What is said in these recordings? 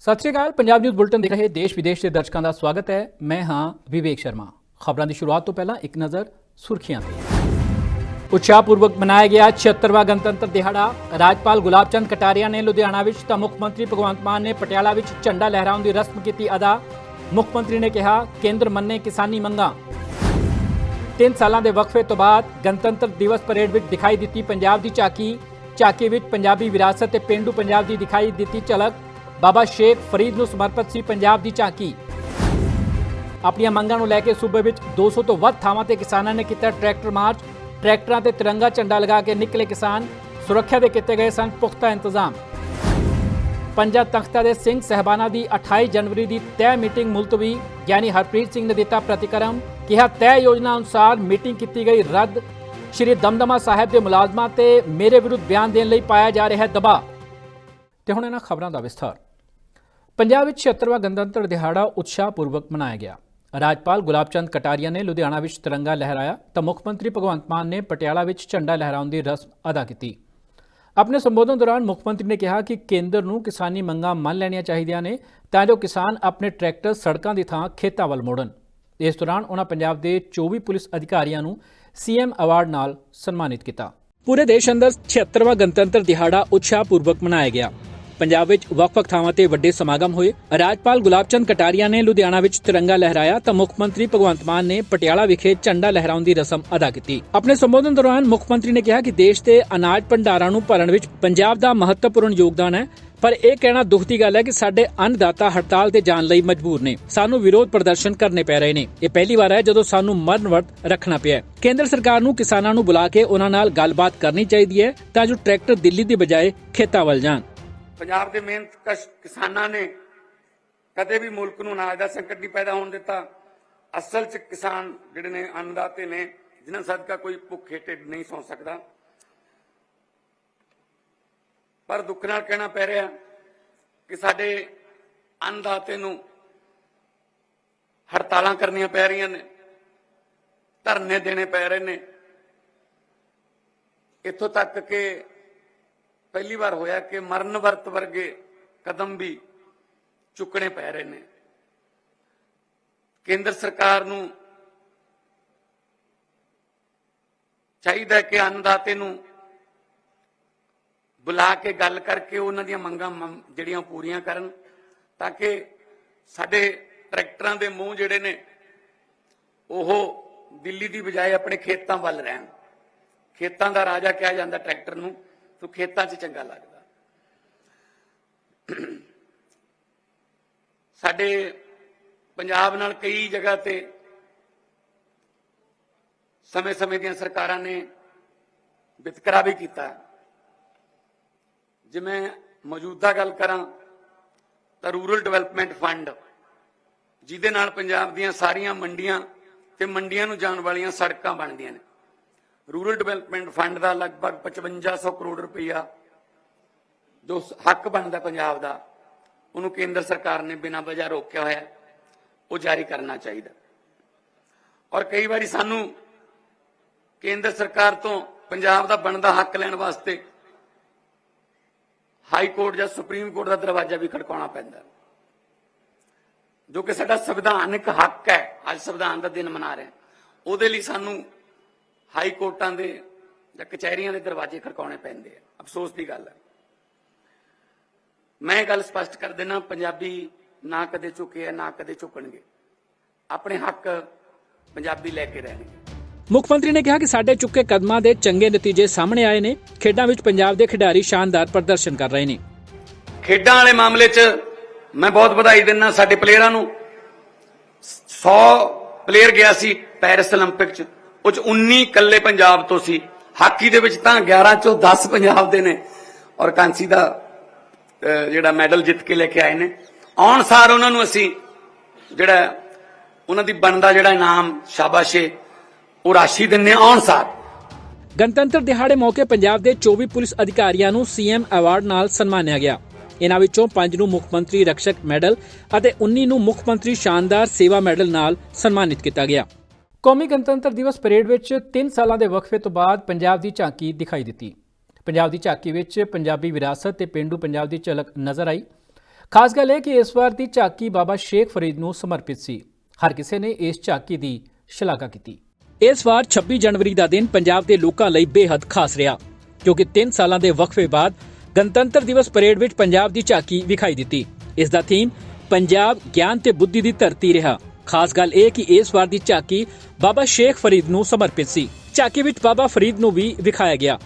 ਸਤਿ ਸ਼੍ਰੀ ਅਕਾਲ, ਪੰਜਾਬ ਨਿਊਜ਼ ਬੁਲਟਨ ਦੇਖ ਰਹੇ ਦੇਸ਼ ਵਿਦੇਸ਼ ਦੇ ਦਰਸ਼ਕਾਂ ਦਾ ਸਵਾਗਤ ਹੈ। ਮੈਂ ਹਾਂ ਵਿਵੇਕ ਸ਼ਰਮਾ। ਖਬਰਾਂ ਦੀ ਸ਼ੁਰੂਆਤ ਤੋਂ ਪਹਿਲਾਂ ਇੱਕ ਨਜ਼ਰ ਸੁਰਖੀਆਂ ਤੇ। ਉਤਸ਼ਾਹਪੂਰਵਕ ਮਨਾਇਆ ਗਿਆ 76ਵਾਂ ਗਣਤੰਤਰ ਦਿਹਾੜਾ। ਰਾਜਪਾਲ ਗੁਲਾਬ ਚੰਦ ਕਟਾਰੀਆ ਨੇ ਲੁਧਿਆਣਾ ਵਿੱਚ ਤਾਂ ਮੁੱਖ ਮੰਤਰੀ ਭਗਵੰਤ ਮਾਨ ਨੇ ਪਟਿਆਲਾ ਵਿੱਚ ਝੰਡਾ ਲਹਿਰਾਉਣ ਦੀ ਰਸਮ ਕੀਤੀ ਅਦਾ। ਮੁੱਖ ਮੰਤਰੀ ਨੇ ਕਿਹਾ, ਕੇਂਦਰ ਮੰਨੇ ਕਿਸਾਨੀ ਮੰਗਾਂ। ਤਿੰਨ ਸਾਲਾਂ ਦੇ ਵਕਫੇ ਤੋਂ ਬਾਅਦ ਗਣਤੰਤਰ ਦਿਵਸ ਪਰੇਡ ਵਿੱਚ ਦਿਖਾਈ ਦਿੱਤੀ ਪੰਜਾਬ ਦੀ ਝਾਕੀ। ਝਾਕੀ ਵਿੱਚ ਪੰਜਾਬੀ ਵਿਰਾਸਤ ਤੇ ਪਿੰਡੂ ਪੰਜਾਬ ਦੀ ਦਿਖਾਈ ਦਿੱਤੀ ਝਲਕ। ਬਾਬਾ ਸ਼ੇਖ ਫਰੀਦ ਨੂੰ ਸਮਰਪਿਤ ਸੀ ਪੰਜਾਬ ਦੀ ਝਾਂਕੀ। ਆਪਣੀਆਂ ਮੰਗਾਂ ਨੂੰ ਲੈ ਕੇ ਸੂਬੇ ਵਿੱਚ 200 ਤੋਂ ਵੱਧ ਥਾਵਾਂ ਤੇ ਕਿਸਾਨਾਂ ਨੇ ਕੀਤਾ ਟਰੈਕਟਰ ਮਾਰਚ। ਟਰੈਕਟਰਾਂ ਤੇ ਤਿਰੰਗਾ ਝੰਡਾ ਲਗਾ ਕੇ ਨਿਕਲੇ ਕਿਸਾਨ ਸੁਰੱਖਿਆ ਦੇ ਕੀਤੇ ਗਏ ਸਨ, ਪੁਖਤਾ ਇੰਤਜ਼ਾਮ। ਪੰਜਾ ਤਖਤਾਂ ਦੇ ਸਿੰਘ ਸਹਿਬਾਨਾਂ ਦੀ 28 ਜਨਵਰੀ ਦੀ ਤੈਅ ਮੀਟਿੰਗ ਮੁਲਤਵੀ ਗਿਆਨੀ ਹਰਪ੍ਰੀਤ ਸਿੰਘ ਨੇ ਦਿੱਤਾ ਪ੍ਰਤੀਕਰਮ। ਕਿਹਾ ਤੈਅ ਯੋਜਨਾ ਅਨੁਸਾਰ ਮੀਟਿੰਗ ਕੀਤੀ ਗਈ ਰੱਦ। ਸ਼੍ਰੀ ਦਮਦਮਾ ਸਾਹਿਬ ਦੇ ਮੁਲਾਜ਼ਮਾਂ ਤੇ ਮੇਰੇ ਵਿਰੁੱਧ ਬਿਆਨ ਦੇਣ ਲਈ ਪਾਇਆ ਜਾ ਰਿਹਾ ਦਬਾਅ। ਤੇ ਹੁਣ ਇਹਨਾਂ ਖਬਰਾਂ ਦਾ ਵਿਸਥਾਰ। ਪੰਜਾਬ ਵਿੱਚ 76ਵਾਂ ਗਣਤੰਤਰ ਦਿਹਾੜਾ ਉਤਸ਼ਾਹਪੂਰਵਕ ਮਨਾਇਆ ਗਿਆ। ਰਾਜਪਾਲ ਗੁਲਾਬ ਚੰਦ ਕਟਾਰੀਆ ਨੇ ਲੁਧਿਆਣਾ ਵਿੱਚ ਤਿਰੰਗਾ ਲਹਿਰਾਇਆ ਤਾਂ ਮੁੱਖ ਮੰਤਰੀ ਭਗਵੰਤ ਮਾਨ ਨੇ ਪਟਿਆਲਾ ਵਿੱਚ ਝੰਡਾ ਲਹਿਰਾਉਣ ਦੀ ਰਸਮ ਅਦਾ ਕੀਤੀ। ਆਪਣੇ ਸੰਬੋਧਨ ਦੌਰਾਨ ਮੁੱਖ ਮੰਤਰੀ ਨੇ ਕਿਹਾ ਕਿ ਕੇਂਦਰ ਨੂੰ ਕਿਸਾਨੀ ਮੰਗਾਂ ਮੰਨ ਲੈਣੀਆਂ ਚਾਹੀਦੀਆਂ ਨੇ ਤਾਂ ਜੋ ਕਿਸਾਨ ਆਪਣੇ ਟਰੈਕਟਰ ਸੜਕਾਂ ਦੀ ਥਾਂ ਖੇਤਾਂ ਵੱਲ ਮੋੜਨ। ਇਸ ਦੌਰਾਨ ਉਹਨਾਂ ਪੰਜਾਬ ਦੇ 24 ਪੁਲਿਸ ਅਧਿਕਾਰੀਆਂ ਨੂੰ ਸੀਐਮ ਅਵਾਰਡ ਨਾਲ ਸਨਮਾਨਿਤ ਕੀਤਾ। ਪੂਰੇ ਦੇਸ਼ ਅੰਦਰ 76ਵਾਂ ਗਣਤੰਤਰ ਦਿਹਾੜਾ ਉਤਸ਼ਾਹਪੂਰਵਕ ਮਨਾਇਆ ਗਿਆ। ਪੰਜਾਬ ਵਿੱਚ ਵੱਖ-ਵੱਖ ਥਾਵਾਂ ਤੇ ਵੱਡੇ ਸਮਾਗਮ ਹੋਏ। ਰਾਜਪਾਲ ਗੁਲਾਬ ਚੰਦ ਕਟਾਰੀਆ ਨੇ ਲੁਧਿਆਣਾ ਵਿੱਚ ਤਿਰੰਗਾ ਲਹਿਰਾਇਆ ਤਾਂ ਮੁੱਖ ਮੰਤਰੀ ਭਗਵੰਤ ਮਾਨ ਨੇ ਪਟਿਆਲਾ ਵਿਖੇ ਝੰਡਾ ਲਹਿਰਾਉਣ ਦੀ ਰਸਮ ਅਦਾ ਕੀਤੀ। ਆਪਣੇ ਸੰਬੋਧਨ ਦੌਰਾਨ ਮੁੱਖ ਮੰਤਰੀ ਨੇ ਕਿਹਾ ਕਿ ਦੇਸ਼ ਦੇ ਅਨਾਜ ਭੰਡਾਰਾਂ ਨੂੰ ਭਰਨ ਵਿੱਚ ਪੰਜਾਬ ਦਾ ਮਹੱਤਵਪੂਰਨ ਯੋਗਦਾਨ ਹੈ, ਪਰ ਇਹ ਕਹਿਣਾ ਦੁੱਖ ਦੀ ਗੱਲ ਹੈ ਕਿ ਸਾਡੇ ਅੰਨਦਾਤਾ ਹੜਤਾਲ ਤੇ ਜਾਣ ਲਈ ਮਜਬੂਰ ਨੇ। ਸਾਨੂੰ ਵਿਰੋਧ ਪ੍ਰਦਰਸ਼ਨ ਕਰਨੇ ਪੈ ਰਹੇ ਨੇ। ਇਹ ਪਹਿਲੀ ਵਾਰ ਹੈ ਜਦੋਂ ਸਾਨੂੰ ਮਰਨ ਵਰਤ ਰੱਖਣਾ ਪਿਆ ਕੇਂਦਰ ਸਰਕਾਰ ਨੂੰ ਕਿਸਾਨਾਂ ਨੂੰ ਬੁਲਾ ਕੇ ਉਹਨਾਂ ਨਾਲ ਗੱਲਬਾਤ ਕਰਨੀ ਚਾਹੀਦੀ ਹੈ ਤਾਂ ਜੋ ਟਰੈਕਟਰ ਦਿੱਲੀ ਦੀ ਬਜਾਏ ਖੇਤਾਂ ਵੱਲ ਜਾਣ। ਪੰਜਾਬ ਦੇ ਮਿਹਨਤ ਕਸ਼, ਕਿਸਾਨਾਂ ਨੇ ਕਦੇ ਵੀ ਮੁਲਕ ਨੂੰ ਅਨਾਜ ਦਾ ਸੰਕਟ ਨਹੀਂ ਪੈਦਾ ਹੋਣ ਦਿੱਤਾ। ਅਸਲ 'ਚ ਕਿਸਾਨ ਜਿਹੜੇ ਨੇ ਅੰਨਦਾਤੇ ਨੇ, ਜਿਨ੍ਹਾਂ ਸਦਕਾ ਕੋਈ ਭੁੱਖੇ ਢਿੱਡ ਨਹੀਂ ਸੌ ਸਕਦਾ। ਪਰ ਦੁੱਖ ਨਾਲ ਕਹਿਣਾ ਪੈ ਰਿਹਾ ਕਿ ਸਾਡੇ ਅੰਨਦਾਤੇ ਨੂੰ ਹੜਤਾਲਾਂ ਕਰਨੀਆਂ ਪੈ ਰਹੀਆਂ ਨੇ, ਧਰਨੇ ਦੇਣੇ ਪੈ ਰਹੇ ਨੇ। ਇੱਥੋਂ ਤੱਕ ਕਿ ਪਹਿਲੀ ਵਾਰ ਹੋਇਆ ਕਿ ਮਰਨ ਵਰਤ ਵਰਗੇ ਕਦਮ ਵੀ ਚੁੱਕਣੇ ਪੈ ਰਹੇ ਨੇ। ਕੇਂਦਰ ਸਰਕਾਰ ਨੂੰ ਚਾਹੀਦਾ ਹੈ ਕਿ ਅੰਨਦਾਤੇ ਨੂੰ ਬੁਲਾ ਕੇ ਗੱਲ ਕਰਕੇ ਉਹਨਾਂ ਦੀਆਂ ਮੰਗਾਂ ਮੰਨ- ਜਿਹੜੀਆਂ ਪੂਰੀਆਂ ਕਰਨ, ਤਾਂ ਕਿ ਸਾਡੇ ਟਰੈਕਟਰਾਂ ਦੇ ਮੂੰਹ ਜਿਹੜੇ ਨੇ, ਉਹ ਦਿੱਲੀ ਦੀ ਬਜਾਏ ਆਪਣੇ ਖੇਤਾਂ ਵੱਲ ਰਹਿਣ। ਖੇਤਾਂ ਦਾ ਰਾਜਾ ਕਿਹਾ ਜਾਂਦਾ ਟਰੈਕਟਰ ਨੂੰ। ਤੋ ਖੇਤਾਂ 'ਚ ਚੰਗਾ ਲੱਗਦਾ। ਸਾਡੇ ਪੰਜਾਬ ਨਾਲ ਕਈ ਜਗ੍ਹਾ ਤੇ ਸਮੇਂ-ਸਮੇਂ ਦੀਆਂ ਸਰਕਾਰਾਂ ਨੇ ਵਿਤਕਰਾ ਵੀ ਕੀਤਾ। ਜਿਵੇਂ ਮੌਜੂਦਾ ਗੱਲ ਕਰਾਂ ਤਾਂ ਰੂਰਲ ਡਿਵੈਲਪਮੈਂਟ ਫੰਡ, ਜਿਹਦੇ ਨਾਲ ਪੰਜਾਬ ਦੀਆਂ ਸਾਰੀਆਂ ਮੰਡੀਆਂ ਤੇ ਮੰਡੀਆਂ ਨੂੰ ਜਾਣ ਵਾਲੀਆਂ ਸੜਕਾਂ ਬਣਦੀਆਂ ਨੇ। ਰੂਰਲ ਡਿਵੈਲਪਮੈਂਟ ਫੰਡ ਦਾ ਲਗਭਗ 5500 ਕਰੋੜ ਰੁਪਈਆ ਜੋ ਹੱਕ ਬਣਦਾ ਪੰਜਾਬ ਦਾ, ਉਹਨੂੰ ਕੇਂਦਰ ਸਰਕਾਰ ਨੇ ਬਿਨਾਂ ਵਜ੍ਹਾ ਰੋਕਿਆ ਹੋਇਆ, ਉਹ ਜਾਰੀ ਕਰਨਾ ਚਾਹੀਦਾ। ਔਰ ਕਈ ਵਾਰੀ ਸਾਨੂੰ ਕੇਂਦਰ ਸਰਕਾਰ ਤੋਂ ਪੰਜਾਬ ਦਾ ਬਣਦਾ ਹੱਕ ਲੈਣ ਵਾਸਤੇ ਹਾਈ ਕੋਰਟ ਜਾਂ ਸੁਪਰੀਮ ਕੋਰਟ ਦਾ ਦਰਵਾਜ਼ਾ ਵੀ ਖੜਕਾਉਣਾ ਪੈਂਦਾ। ਜੋ ਕਿ ਸਾਡਾ ਸੰਵਿਧਾਨਿਕ ਹੱਕ ਹੈ, ਅੱਜ ਸੰਵਿਧਾਨ ਦਾ ਦਿਨ ਮਨਾ ਰਹੇ ਉਹਦੇ ਲਈ ਸਾਨੂੰ ਹਾਈ ਕੋਰਟਾਂ ਦੇ ਜਾਂ ਕਚਹਿਰੀਆਂ ਦੇ ਦਰਵਾਜ਼ੇ ਖੜਕਾਉਣੇ ਪੈਂਦੇ ਆ ਅਫਸੋਸ ਦੀ ਗੱਲ ਹੈ ਮੈਂ ਇਹ ਗੱਲ ਸਪਸ਼ਟ ਕਰ ਦੇਣਾ ਪੰਜਾਬੀ ਨਾ ਕਦੇ ਝੁਕੇ ਆ ਨਾ ਕਦੇ ਝੁਕਣਗੇ ਆਪਣੇ ਹੱਕ ਪੰਜਾਬੀ ਲੈ ਕੇ ਰਹਿਣਗੇ ਮੁੱਖ ਮੰਤਰੀ ਨੇ ਕਿਹਾ ਕਿ ਸਾਡੇ ਚੁੱਕੇ ਕਦਮਾਂ ਦੇ ਚੰਗੇ ਨਤੀਜੇ ਸਾਹਮਣੇ ਆਏ ਨੇ ਖੇਡਾਂ ਵਿੱਚ ਪੰਜਾਬ ਦੇ ਖਿਡਾਰੀ ਸ਼ਾਨਦਾਰ ਪ੍ਰਦਰਸ਼ਨ ਕਰ ਰਹੇ ਨੇ ਖੇਡਾਂ ਵਾਲੇ ਮਾਮਲੇ 'ਚ ਮੈਂ ਬਹੁਤ ਵਧਾਈ ਦਿੰਦਾ ਸਾਡੇ ਪਲੇਅਰਾਂ ਨੂੰ 100 ਪਲੇਅਰ ਗਿਆ ਸੀ ਪੈਰਿਸ 올림픽 'ਚ ਉਹ 'ਚ 19 ਇਕੱਲੇ ਪੰਜਾਬ ਤੋਂ ਸੀ। ਹਾਕੀ ਦੇ ਵਿੱਚ ਤਾਂ 11 ਚੋਂ 10 ਪੰਜਾਬ ਦੇ ਨੇ। ਔਰ ਕਾਂਸੀ ਦਾ ਜਿਹੜਾ ਮੈਡਲ ਜਿੱਤ ਕੇ ਲੈ ਕੇ ਆਏ ਨੇ। ਆਉਣ ਸਾਰ ਉਹਨਾਂ ਨੂੰ ਅਸੀਂ ਜਿਹੜਾ, ਉਹਨਾਂ ਦੀ ਬਣਦਾ ਜਿਹੜਾ ਇਨਾਮ ਸ਼ਾਬਾਸ਼ੇ, ਉਹ ਰਾਸ਼ੀ ਦਿੰਨੇ ਆਉਣ ਸਾਰ। ਗਣਤੰਤਰ ਦਿਹਾੜੇ ਮੌਕੇ ਪੰਜਾਬ ਦੇ 24 ਪੁਲਿਸ ਅਧਿਕਾਰੀਆਂ ਨੂੰ ਸੀਐਮ ਅਵਾਰਡ ਨਾਲ ਸਨਮਾਨਿਆ ਗਿਆ। ਇਹਨਾਂ ਵਿੱਚੋਂ 5 ਨੂੰ ਮੁੱਖ ਮੰਤਰੀ ਰਕਸ਼ਕ ਮੈਡਲ ਅਤੇ 19 ਨੂੰ ਮੁੱਖ ਮੰਤਰੀ ਸ਼ਾਨਦਾਰ ਸੇਵਾ ਮੈਡਲ ਨਾਲ ਸਨਮਾਨਿਤ ਕੀਤਾ ਗਿਆ। ਕੌਮੀ ਗਣਤੰਤਰ ਦਿਵਸ ਪਰੇਡ ਵਿੱਚ 3 ਸਾਲਾਂ ਦੇ ਵਕਫੇ ਤੋਂ ਬਾਅਦ ਪੰਜਾਬ ਦੀ ਝਾਂਕੀ ਦਿਖਾਈ ਦਿੱਤੀ। ਪੰਜਾਬ ਦੀ ਝਾਕੀ ਵਿੱਚ ਪੰਜਾਬੀ ਵਿਰਾਸਤ ਤੇ ਪਿੰਡੂ ਪੰਜਾਬ ਦੀ ਝਲਕ ਨਜ਼ਰ ਆਈ। ਖਾਸ ਗੱਲ ਹੈ ਕਿ ਇਸ ਵਾਰ ਦੀ ਝਾਕੀ ਬਾਬਾ ਸ਼ੇਖ ਫਰੀਦ ਨੂੰ ਸਮਰਪਿਤ ਸੀ। ਹਰ ਕਿਸੇ ਨੇ ਇਸ ਝਾਕੀ ਦੀ ਸ਼ਲਾਘਾ ਕੀਤੀ। ਇਸ ਵਾਰ 26 ਜਨਵਰੀ ਦਾ ਦਿਨ ਪੰਜਾਬ ਦੇ ਲੋਕਾਂ ਲਈ ਬੇहद ਖਾਸ ਰਿਹਾ ਕਿਉਂਕਿ 3 ਸਾਲਾਂ ਦੇ ਵਕਫੇ ਬਾਅਦ ਗਣਤੰਤਰ ਦਿਵਸ ਪਰੇਡ ਵਿੱਚ ਪੰਜਾਬ ਦੀ ਝਾਕੀ ਵਿਖਾਈ ਦਿੱਤੀ। ਇਸ ਦਾ ਥੀਮ ਪੰਜਾਬ, ਗਿਆਨ ਤੇ ਬੁੱਧੀ ਦੀ ਧਰਤੀ ਰਿਹਾ। ਖਾਸ ਗੱਲ ਇਹ ਕਿ ਇਸ ਵਾਰ ਦੀ ਝਾਕੀ ਬਾਬਾ ਸ਼ੇਖ ਫਰੀਦ ਨੂੰ ਸਮਰਪਿਤ ਸੀ। ਝਾਕੀ ਵਿੱਚ ਬਾਬਾ ਫਰੀਦ ਨੂੰ ਵੀ ਵਿਖਾਇਆ ਗਿਆ।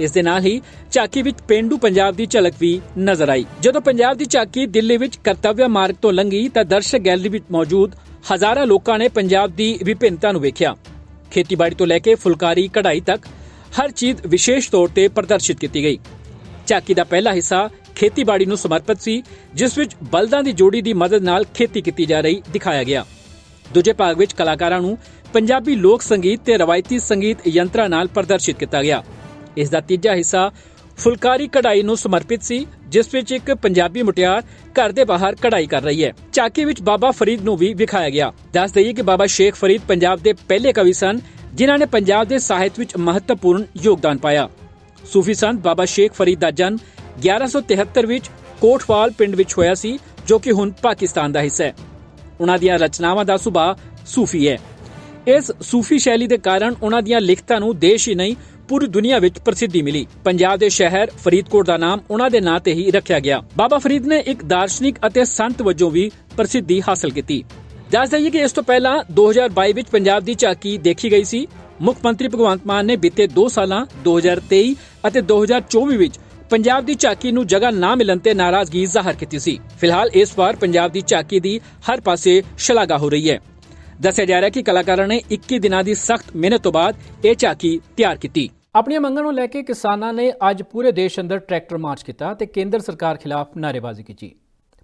ਇਸ ਦੇ ਨਾਲ ਹੀ ਝਾਕੀ ਵਿੱਚ ਪਿੰਡੂ ਪੰਜਾਬ ਦੀ ਝਲਕ ਵੀ ਨਜ਼ਰ ਆਈ। ਜਦੋਂ ਪੰਜਾਬ ਦੀ ਝਾਕੀ ਦਿੱਲੀ ਵਿੱਚ ਕਰਤੱਵਯ ਮਾਰਗ ਤੋਂ ਲੰਘੀ ਤਾਂ ਦਰਸ਼ਕ ਗੈਲਰੀ ਵਿੱਚ ਮੌਜੂਦ ਹਜ਼ਾਰਾਂ ਲੋਕਾਂ ਨੇ ਪੰਜਾਬ ਦੀ ਵਿਭਿੰਨਤਾ ਨੂੰ ਵੇਖਿਆ। ਖੇਤੀਬਾੜੀ ਤੋਂ ਲੈ ਕੇ ਫੁਲਕਾਰੀ, ਕਢਾਈ ਤੱਕ ਹਰ ਚੀਜ਼ ਵਿਸ਼ੇਸ਼ ਤੌਰ ਤੇ ਪ੍ਰਦਰਸ਼ਿਤ ਕੀਤੀ ਗਈ। ਝਾਕੀ ਦਾ ਪਹਿਲਾ ਹਿੱਸਾ ਖੇਤੀਬਾੜੀ ਨੂੰ ਸਮਰਪਿਤ ਸੀ, ਜਿਸ ਵਿੱਚ ਬਲਦਾਂ ਦੀ ਜੋੜੀ ਦੀ ਮਦਦ ਨਾਲ ਖੇਤੀ ਕੀਤੀ ਜਾ ਰਹੀ ਦਿਖਾਇਆ ਗਿਆ। ਦੂਜੇ ਭਾਗ ਵਿੱਚ ਕਲਾਕਾਰਾਂ ਨੂੰ ਪੰਜਾਬੀ ਲੋਕ ਸੰਗੀਤ ਤੇ ਰਵਾਇਤੀ ਸੰਗੀਤ ਯੰਤਰਾਂ ਨਾਲ ਪ੍ਰਦਰਸ਼ਿਤ ਕੀਤਾ ਗਿਆ। ਇਸ ਦਾ ਤੀਜਾ ਹਿੱਸਾ ਫੁਲਕਾਰੀ ਕਢਾਈ ਨੂੰ ਸਮਰਪਿਤ ਸੀ, ਜਿਸ ਵਿੱਚ ਇੱਕ ਪੰਜਾਬੀ ਮੁਟਿਆਰ ਘਰ ਦੇ ਬਾਹਰ ਕਢਾਈ ਕਰ ਰਹੀ ਹੈ। ਝਾਕੀ ਵਿੱਚ ਬਾਬਾ ਫਰੀਦ ਨੂੰ ਵੀ ਵਿਖਾਇਆ ਗਿਆ। ਦੱਸ ਦਈਏ ਕਿ ਬਾਬਾ ਸ਼ੇਖ ਫਰੀਦ ਪੰਜਾਬ ਦੇ ਪਹਿਲੇ ਕਵੀ ਸਨ, ਜਿਨ੍ਹਾਂ ਨੇ ਪੰਜਾਬ ਦੇ ਸਾਹਿਤ ਵਿੱਚ ਮਹੱਤਵਪੂਰਨ ਯੋਗਦਾਨ ਪਾਇਆ। ਸੂਫੀ ਸੰਤ ਬਾਬਾ ਸ਼ੇਖ ਫਰੀਦ ਦਾ ਜਨਮ 1173 ਵਿੱਚ ਕੋਟਵਾਲ ਪਿੰਡ ਵਿੱਚ ਹੋਇਆ ਸੀ, ਜੋ ਕਿ ਹੁਣ ਪਾਕਿਸਤਾਨ ਦਾ ਹਿੱਸਾ ਹੈ। ਉਹਨਾਂ ਦੀਆਂ ਰਚਨਾਵਾਂ ਦਾ ਸੁਭਾਅ ਸੂਫੀ ਹੈ। ਇਸ ਸੂਫੀ ਸ਼ੈਲੀ ਦੇ ਕਾਰਨ ਉਹਨਾਂ ਦੀਆਂ ਲਿਖਤਾਂ ਨੂੰ ਦੇਸ਼ ਹੀ ਨਹੀਂ, ਪੂਰੀ ਦੁਨੀਆ ਵਿੱਚ ਪ੍ਰਸਿੱਧੀ ਮਿਲੀ। ਪੰਜਾਬ ਦੇ ਸ਼ਹਿਰ ਫਰੀਦਕੋਟ ਦਾ ਨਾਮ ਉਹਨਾਂ ਦੇ ਨਾਂ ਤੇ ਹੀ ਰੱਖਿਆ ਗਿਆ। ਬਾਬਾ ਫਰੀਦ ਨੇ ਇੱਕ ਦਾਰਸ਼ਨਿਕ ਅਤੇ ਸੰਤ ਵਜੋਂ ਵੀ ਪ੍ਰਸਿੱਧੀ ਹਾਸਲ ਕੀਤੀ। ਦੱਸ ਦਈਏ ਕਿ ਇਸ ਤੋਂ ਪਹਿਲਾਂ 2022 ਵਿੱਚ ਪੰਜਾਬ ਦੀ ਝਾਕੀ ਦੇਖੀ ਗਈ ਸੀ। ਮੁੱਖ ਮੰਤਰੀ ਭਗਵੰਤ ਮਾਨ ਨੇ ਬੀਤੇ 2 ਸਾਲਾਂ 2023 ਅਤੇ 2024 ਵਿੱਚ ਪੰਜਾਬ ਦੀ ਝਾਕੀ ਨੂੰ ਜਗ੍ਹਾ ਨਾ ਮਿਲਣ ਤੇ ਨਾਰਾਜ਼ਗੀ ਜ਼ਾਹਰ ਕੀਤੀ ਸੀ। ਫਿਲਹਾਲ ਇਸ ਵਾਰ ਪੰਜਾਬ ਦੀ ਝਾਕੀ ਦੀ ਹਰ ਪਾਸੇ ਸ਼ਲਾਘਾ ਹੋ ਰਹੀ ਹੈ। ਦੱਸਿਆ ਜਾ ਰਿਹਾ ਕਿ ਕਲਾਕਾਰਾਂ ਨੇ 21 ਦਿਨਾਂ ਦੀ ਸਖਤ ਮਿਹਨਤ ਤੋਂ ਬਾਅਦ ਇਹ ਝਾਕੀ ਤਿਆਰ ਕੀਤੀ। ਆਪਣੀਆਂ ਮੰਗਾਂ ਨੂੰ ਲੈ ਕੇ ਕਿਸਾਨਾਂ ਨੇ ਅੱਜ ਪੂਰੇ ਦੇਸ਼ ਅੰਦਰ ਟਰੈਕਟਰ ਮਾਰਚ ਕੀਤਾ ਤੇ ਕੇਂਦਰ ਸਰਕਾਰ ਖਿਲਾਫ ਨਾਅਰੇਬਾਜ਼ੀ ਕੀਤੀ।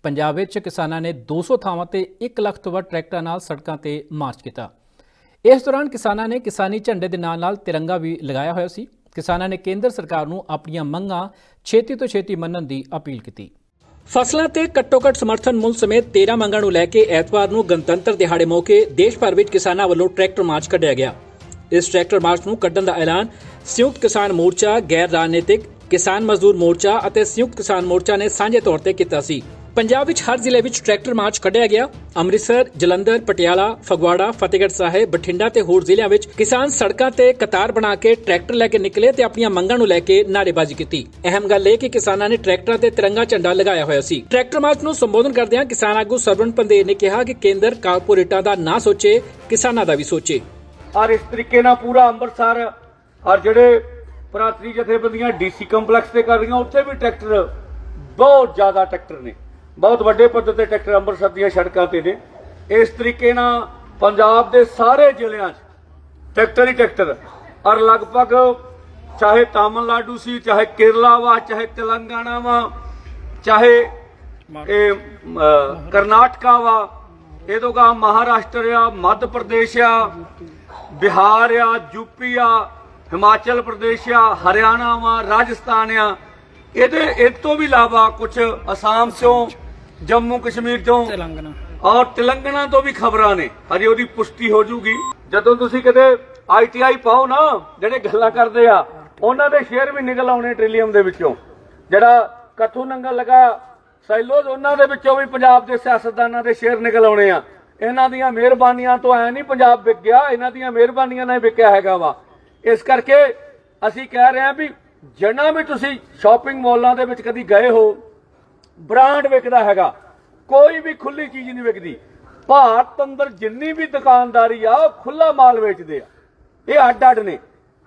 ਪੰਜਾਬ ਵਿੱਚ ਕਿਸਾਨਾਂ ਨੇ 200 ਥਾਵਾਂ ਤੇ 1 ਲੱਖ ਤੋਂ ਵੱਧ ਟਰੈਕਟਰਾਂ ਨਾਲ ਸੜਕਾਂ ਤੇ ਮਾਰਚ ਕੀਤਾ। ਇਸ ਦੌਰਾਨ ਕਿਸਾਨਾਂ ਨੇ ਕਿਸਾਨੀ ਝੰਡੇ ਦੇ ਨਾਲ-ਨਾਲ ਤਿਰੰਗਾ ਵੀ ਲਗਾਇਆ ਹੋਇਆ ਸੀ। ਕਿਸਾਨਾਂ ਨੇ ਕੇਂਦਰ ਸਰਕਾਰ ਨੂੰ ਆਪਣੀਆਂ ਮੰਗਾਂ ਛੇਤੀ ਤੋਂ ਛੇਤੀ ਮੰਨਣ ਦੀ ਅਪੀਲ ਕੀਤੀ। ਫਸਲਾਂ ਤੇ ਘੱਟੋ-ਘੱਟ ਸਮਰਥਨ ਮੁੱਲ ਸਮੇਤ 13 ਮੰਗਾਂ ਨੂੰ ਲੈ ਕੇ ਐਤਵਾਰ ਨੂੰ ਗਣਤੰਤਰ ਦਿਹਾੜੇ ਮੌਕੇ ਦੇਸ਼ ਭਰ ਵਿੱਚ ਕਿਸਾਨਾਂ ਵੱਲੋਂ ਟਰੈਕਟਰ ਮਾਰਚ ਕੱਢਿਆ ਗਿਆ। ਇਸ ਟਰੈਕਟਰ ਮਾਰਚ ਨੂੰ ਕੱਢਣ ਦਾ ਐਲਾਨ ਸੰਯੁਕਤ ਕਿਸਾਨ ਮੋਰਚਾ, ਗੈਰ ਰਾਜਨੀਤਿਕ ਕਿਸਾਨ ਮਜ਼ਦੂਰ ਮੋਰਚਾ ਅਤੇ ਸੰਯੁਕਤ ਕਿਸਾਨ ਮੋਰਚਾ ਨੇ ਸਾਂਝੇ ਤੌਰ ਤੇ ਕੀਤਾ ਸੀ। ਪੰਜਾਬ ਵਿੱਚ ਹਰ ਜ਼ਿਲ੍ਹੇ ਵਿੱਚ ਟਰੈਕਟਰ ਮਾਰਚ ਕੱਢਿਆ ਗਿਆ। ਅੰਮ੍ਰਿਤਸਰ, ਜਲੰਧਰ, ਪਟਿਆਲਾ, ਫਗਵਾੜਾ, ਫਤਿਹਗੜ੍ਹ ਸਾਹਿਬ, ਬਠਿੰਡਾ ਤੇ ਹੋਰ ਜ਼ਿਲ੍ਹਿਆਂ ਵਿੱਚ ਕਿਸਾਨ ਸੜਕਾਂ ਤੇ ਕਤਾਰ ਬਣਾ ਕੇ ਟਰੈਕਟਰ ਲੈ ਕੇ ਨਿਕਲੇ ਤੇ ਆਪਣੀਆਂ ਮੰਗਾਂ ਨੂੰ ਲੈ ਕੇ ਨਾਅਰੇਬਾਜ਼ੀ ਕੀਤੀ। ਅਹਿਮ ਗੱਲ ਇਹ ਕਿ ਕਿਸਾਨਾਂ ਨੇ ਟਰੈਕਟਰਾਂ ਤੇ ਤਿਰੰਗਾ ਝੰਡਾ ਲਗਾਇਆ ਹੋਇਆ ਸੀ। ਟਰੈਕਟਰ ਮਾਰਚ ਨੂੰ ਸੰਬੋਧਨ ਕਰਦਿਆਂ ਕਿਸਾਨ ਆਗੂ ਸਰਵਣ ਪੰਦੇਰ ਨੇ ਕਿਹਾ ਕਿ ਕੇਂਦਰ ਕਾਰਪੋਰੇਟਾਂ ਦਾ ਨਾ ਸੋਚੇ, ਕਿਸਾਨਾਂ ਦਾ ਵੀ ਸੋਚੇ। ਔਰ ਇਸ ਤਰੀਕੇ ਨਾਲ ਪੂਰਾ ਅੰਮ੍ਰਿਤਸਰ, ਔਰ ਜਿਹੜੇ ਪ੍ਰਾਂਤਰੀ ਜਥੇਬੰਦੀਆਂ ਡੀਸੀ ਕੰਪਲੈਕਸ ਤੇ ਕਰ ਰਹੀਆਂ, ਉੱਥੇ ਵੀ ਟਰੈਕਟਰ ਬਹੁਤ ਜ਼ਿਆਦਾ ਟਰੈਕਟਰ ਨੇ। ਬਹੁਤ ਵੱਡੇ ਪੱਧਰ ਤੇ ਟਰੈਕਟਰ ਅੰਮ੍ਰਿਤਸਰ ਦੀਆਂ ਸੜਕਾਂ ਤੇ ਨੇ। ਇਸ ਤਰੀਕੇ ਨਾਲ ਪੰਜਾਬ ਦੇ ਸਾਰੇ ਜ਼ਿਲ੍ਹਿਆਂ 'ਚ ਟਰੈਕਟਰ ਹੀ ਟਰੈਕਟਰ। ਔਰ ਲਗਭਗ ਚਾਹੇ ਤਾਮਿਲਨਾਡੂ ਸੀ ਚਾਹੇ ਕੇਰਲਾ ਵਾ ਚਾਹੇ ਤੇਲੰਗਾਨਾ ਵਾ ਚਾਹੇ ਇਹ ਕਰਨਾਟਕਾ ਵਾ ਇਹ ਤੋਂ ਗਾ ਮਹਾਰਾਸ਼ਟਰ ਆ ਮੱਧ ਪ੍ਰਦੇਸ਼ ਆ ਬਿਹਾਰ ਆ ਯੂਪੀ ਆ ਹਿਮਾਚਲ ਪ੍ਰਦੇਸ਼ ਆ ਹਰਿਆਣਾ ਵਾ ਰਾਜਸਥਾਨ ਆ। ਇਹਦੇ ਇਹ ਤੋਂ ਵੀ ਇਲਾਵਾ ਕੁਝ ਅਸਾਮ ਤੋਂ ਜੰਮੂ ਕਸ਼ਮੀਰ ਤੋਂ ਤੇਲੰਗਾਨਾ। ਔਰ ਤੇਲੰਗਾਨਾ ਤੋਂ ਵੀ ਖਬਰਾਂ ਨੇ। ਹਜੇ ਉਹਦੀ ਪੁਸ਼ਟੀ ਹੋ ਜੂਗੀ। ਜਦੋਂ ਤੁਸੀਂ ਕਦੇ ਆਈਟੀਆਈ ਪਾਓ ਨਾ ਜਿਹੜੇ ਗੱਲਾਂ ਕਰਦੇ ਆ ਉਹਨਾਂ ਦੇ ਸ਼ੇਅਰ ਵੀ ਨਿਕਲ ਆਉਣੇ ਟ੍ਰਿਲੀਅਮ ਦੇ ਵਿੱਚੋਂ। ਜਿਹੜਾ ਕਥੂ ਨੰਗਲ ਲਗਾ ਸੈਲੋਜ਼ ਉਹਨਾਂ ਦੇ ਵਿੱਚੋਂ ਵੀ ਪੰਜਾਬ ਦੇ ਸਿਆਸਤਦਾਨਾਂ ਦੇ ਸ਼ੇਅਰ ਨਿਕਲ ਆਉਣੇ ਆ। ਇਹਨਾਂ ਦੀਆਂ ਮਿਹਰਬਾਨੀਆਂ ਤੋਂ ਐ ਨਹੀਂ ਪੰਜਾਬ ਵਿਕ ਗਿਆ ਇਹਨਾਂ ਦੀਆਂ ਮਿਹਰਬਾਨੀਆਂ ਨਾਲ ਵਿਕਿਆ ਹੈਗਾ ਵਾ। ਇਸ ਕਰਕੇ ਅਸੀਂ ਕਹਿ ਰਹੇ ਹਾਂ ਵੀ ਜਿੰਨਾ ਵੀ ਤੁਸੀਂ ਸ਼ਾਪਿੰਗ ਮਾਲਾਂ ਦੇ ਵਿੱਚ ਕਦੀ ਗਏ ਹੋ ਬ੍ਰਾਂਡ ਵਿਕਦਾ ਹੈਗਾ। ਕੋਈ ਵੀ ਖੁੱਲੀ ਚੀਜ਼ ਨਹੀਂ ਵਿਕਦੀ ਭਾਰਤ ਅੰਦਰ ਜਿੰਨੀ ਵੀ ਦੁਕਾਨਦਾਰੀ ਆ, ਉਹ ਖੁੱਲਾ ਮਾਲ ਵੇਚਦੇ ਆ। ਇਹ ਅੱਡ ਅੱਡ ਨੇ।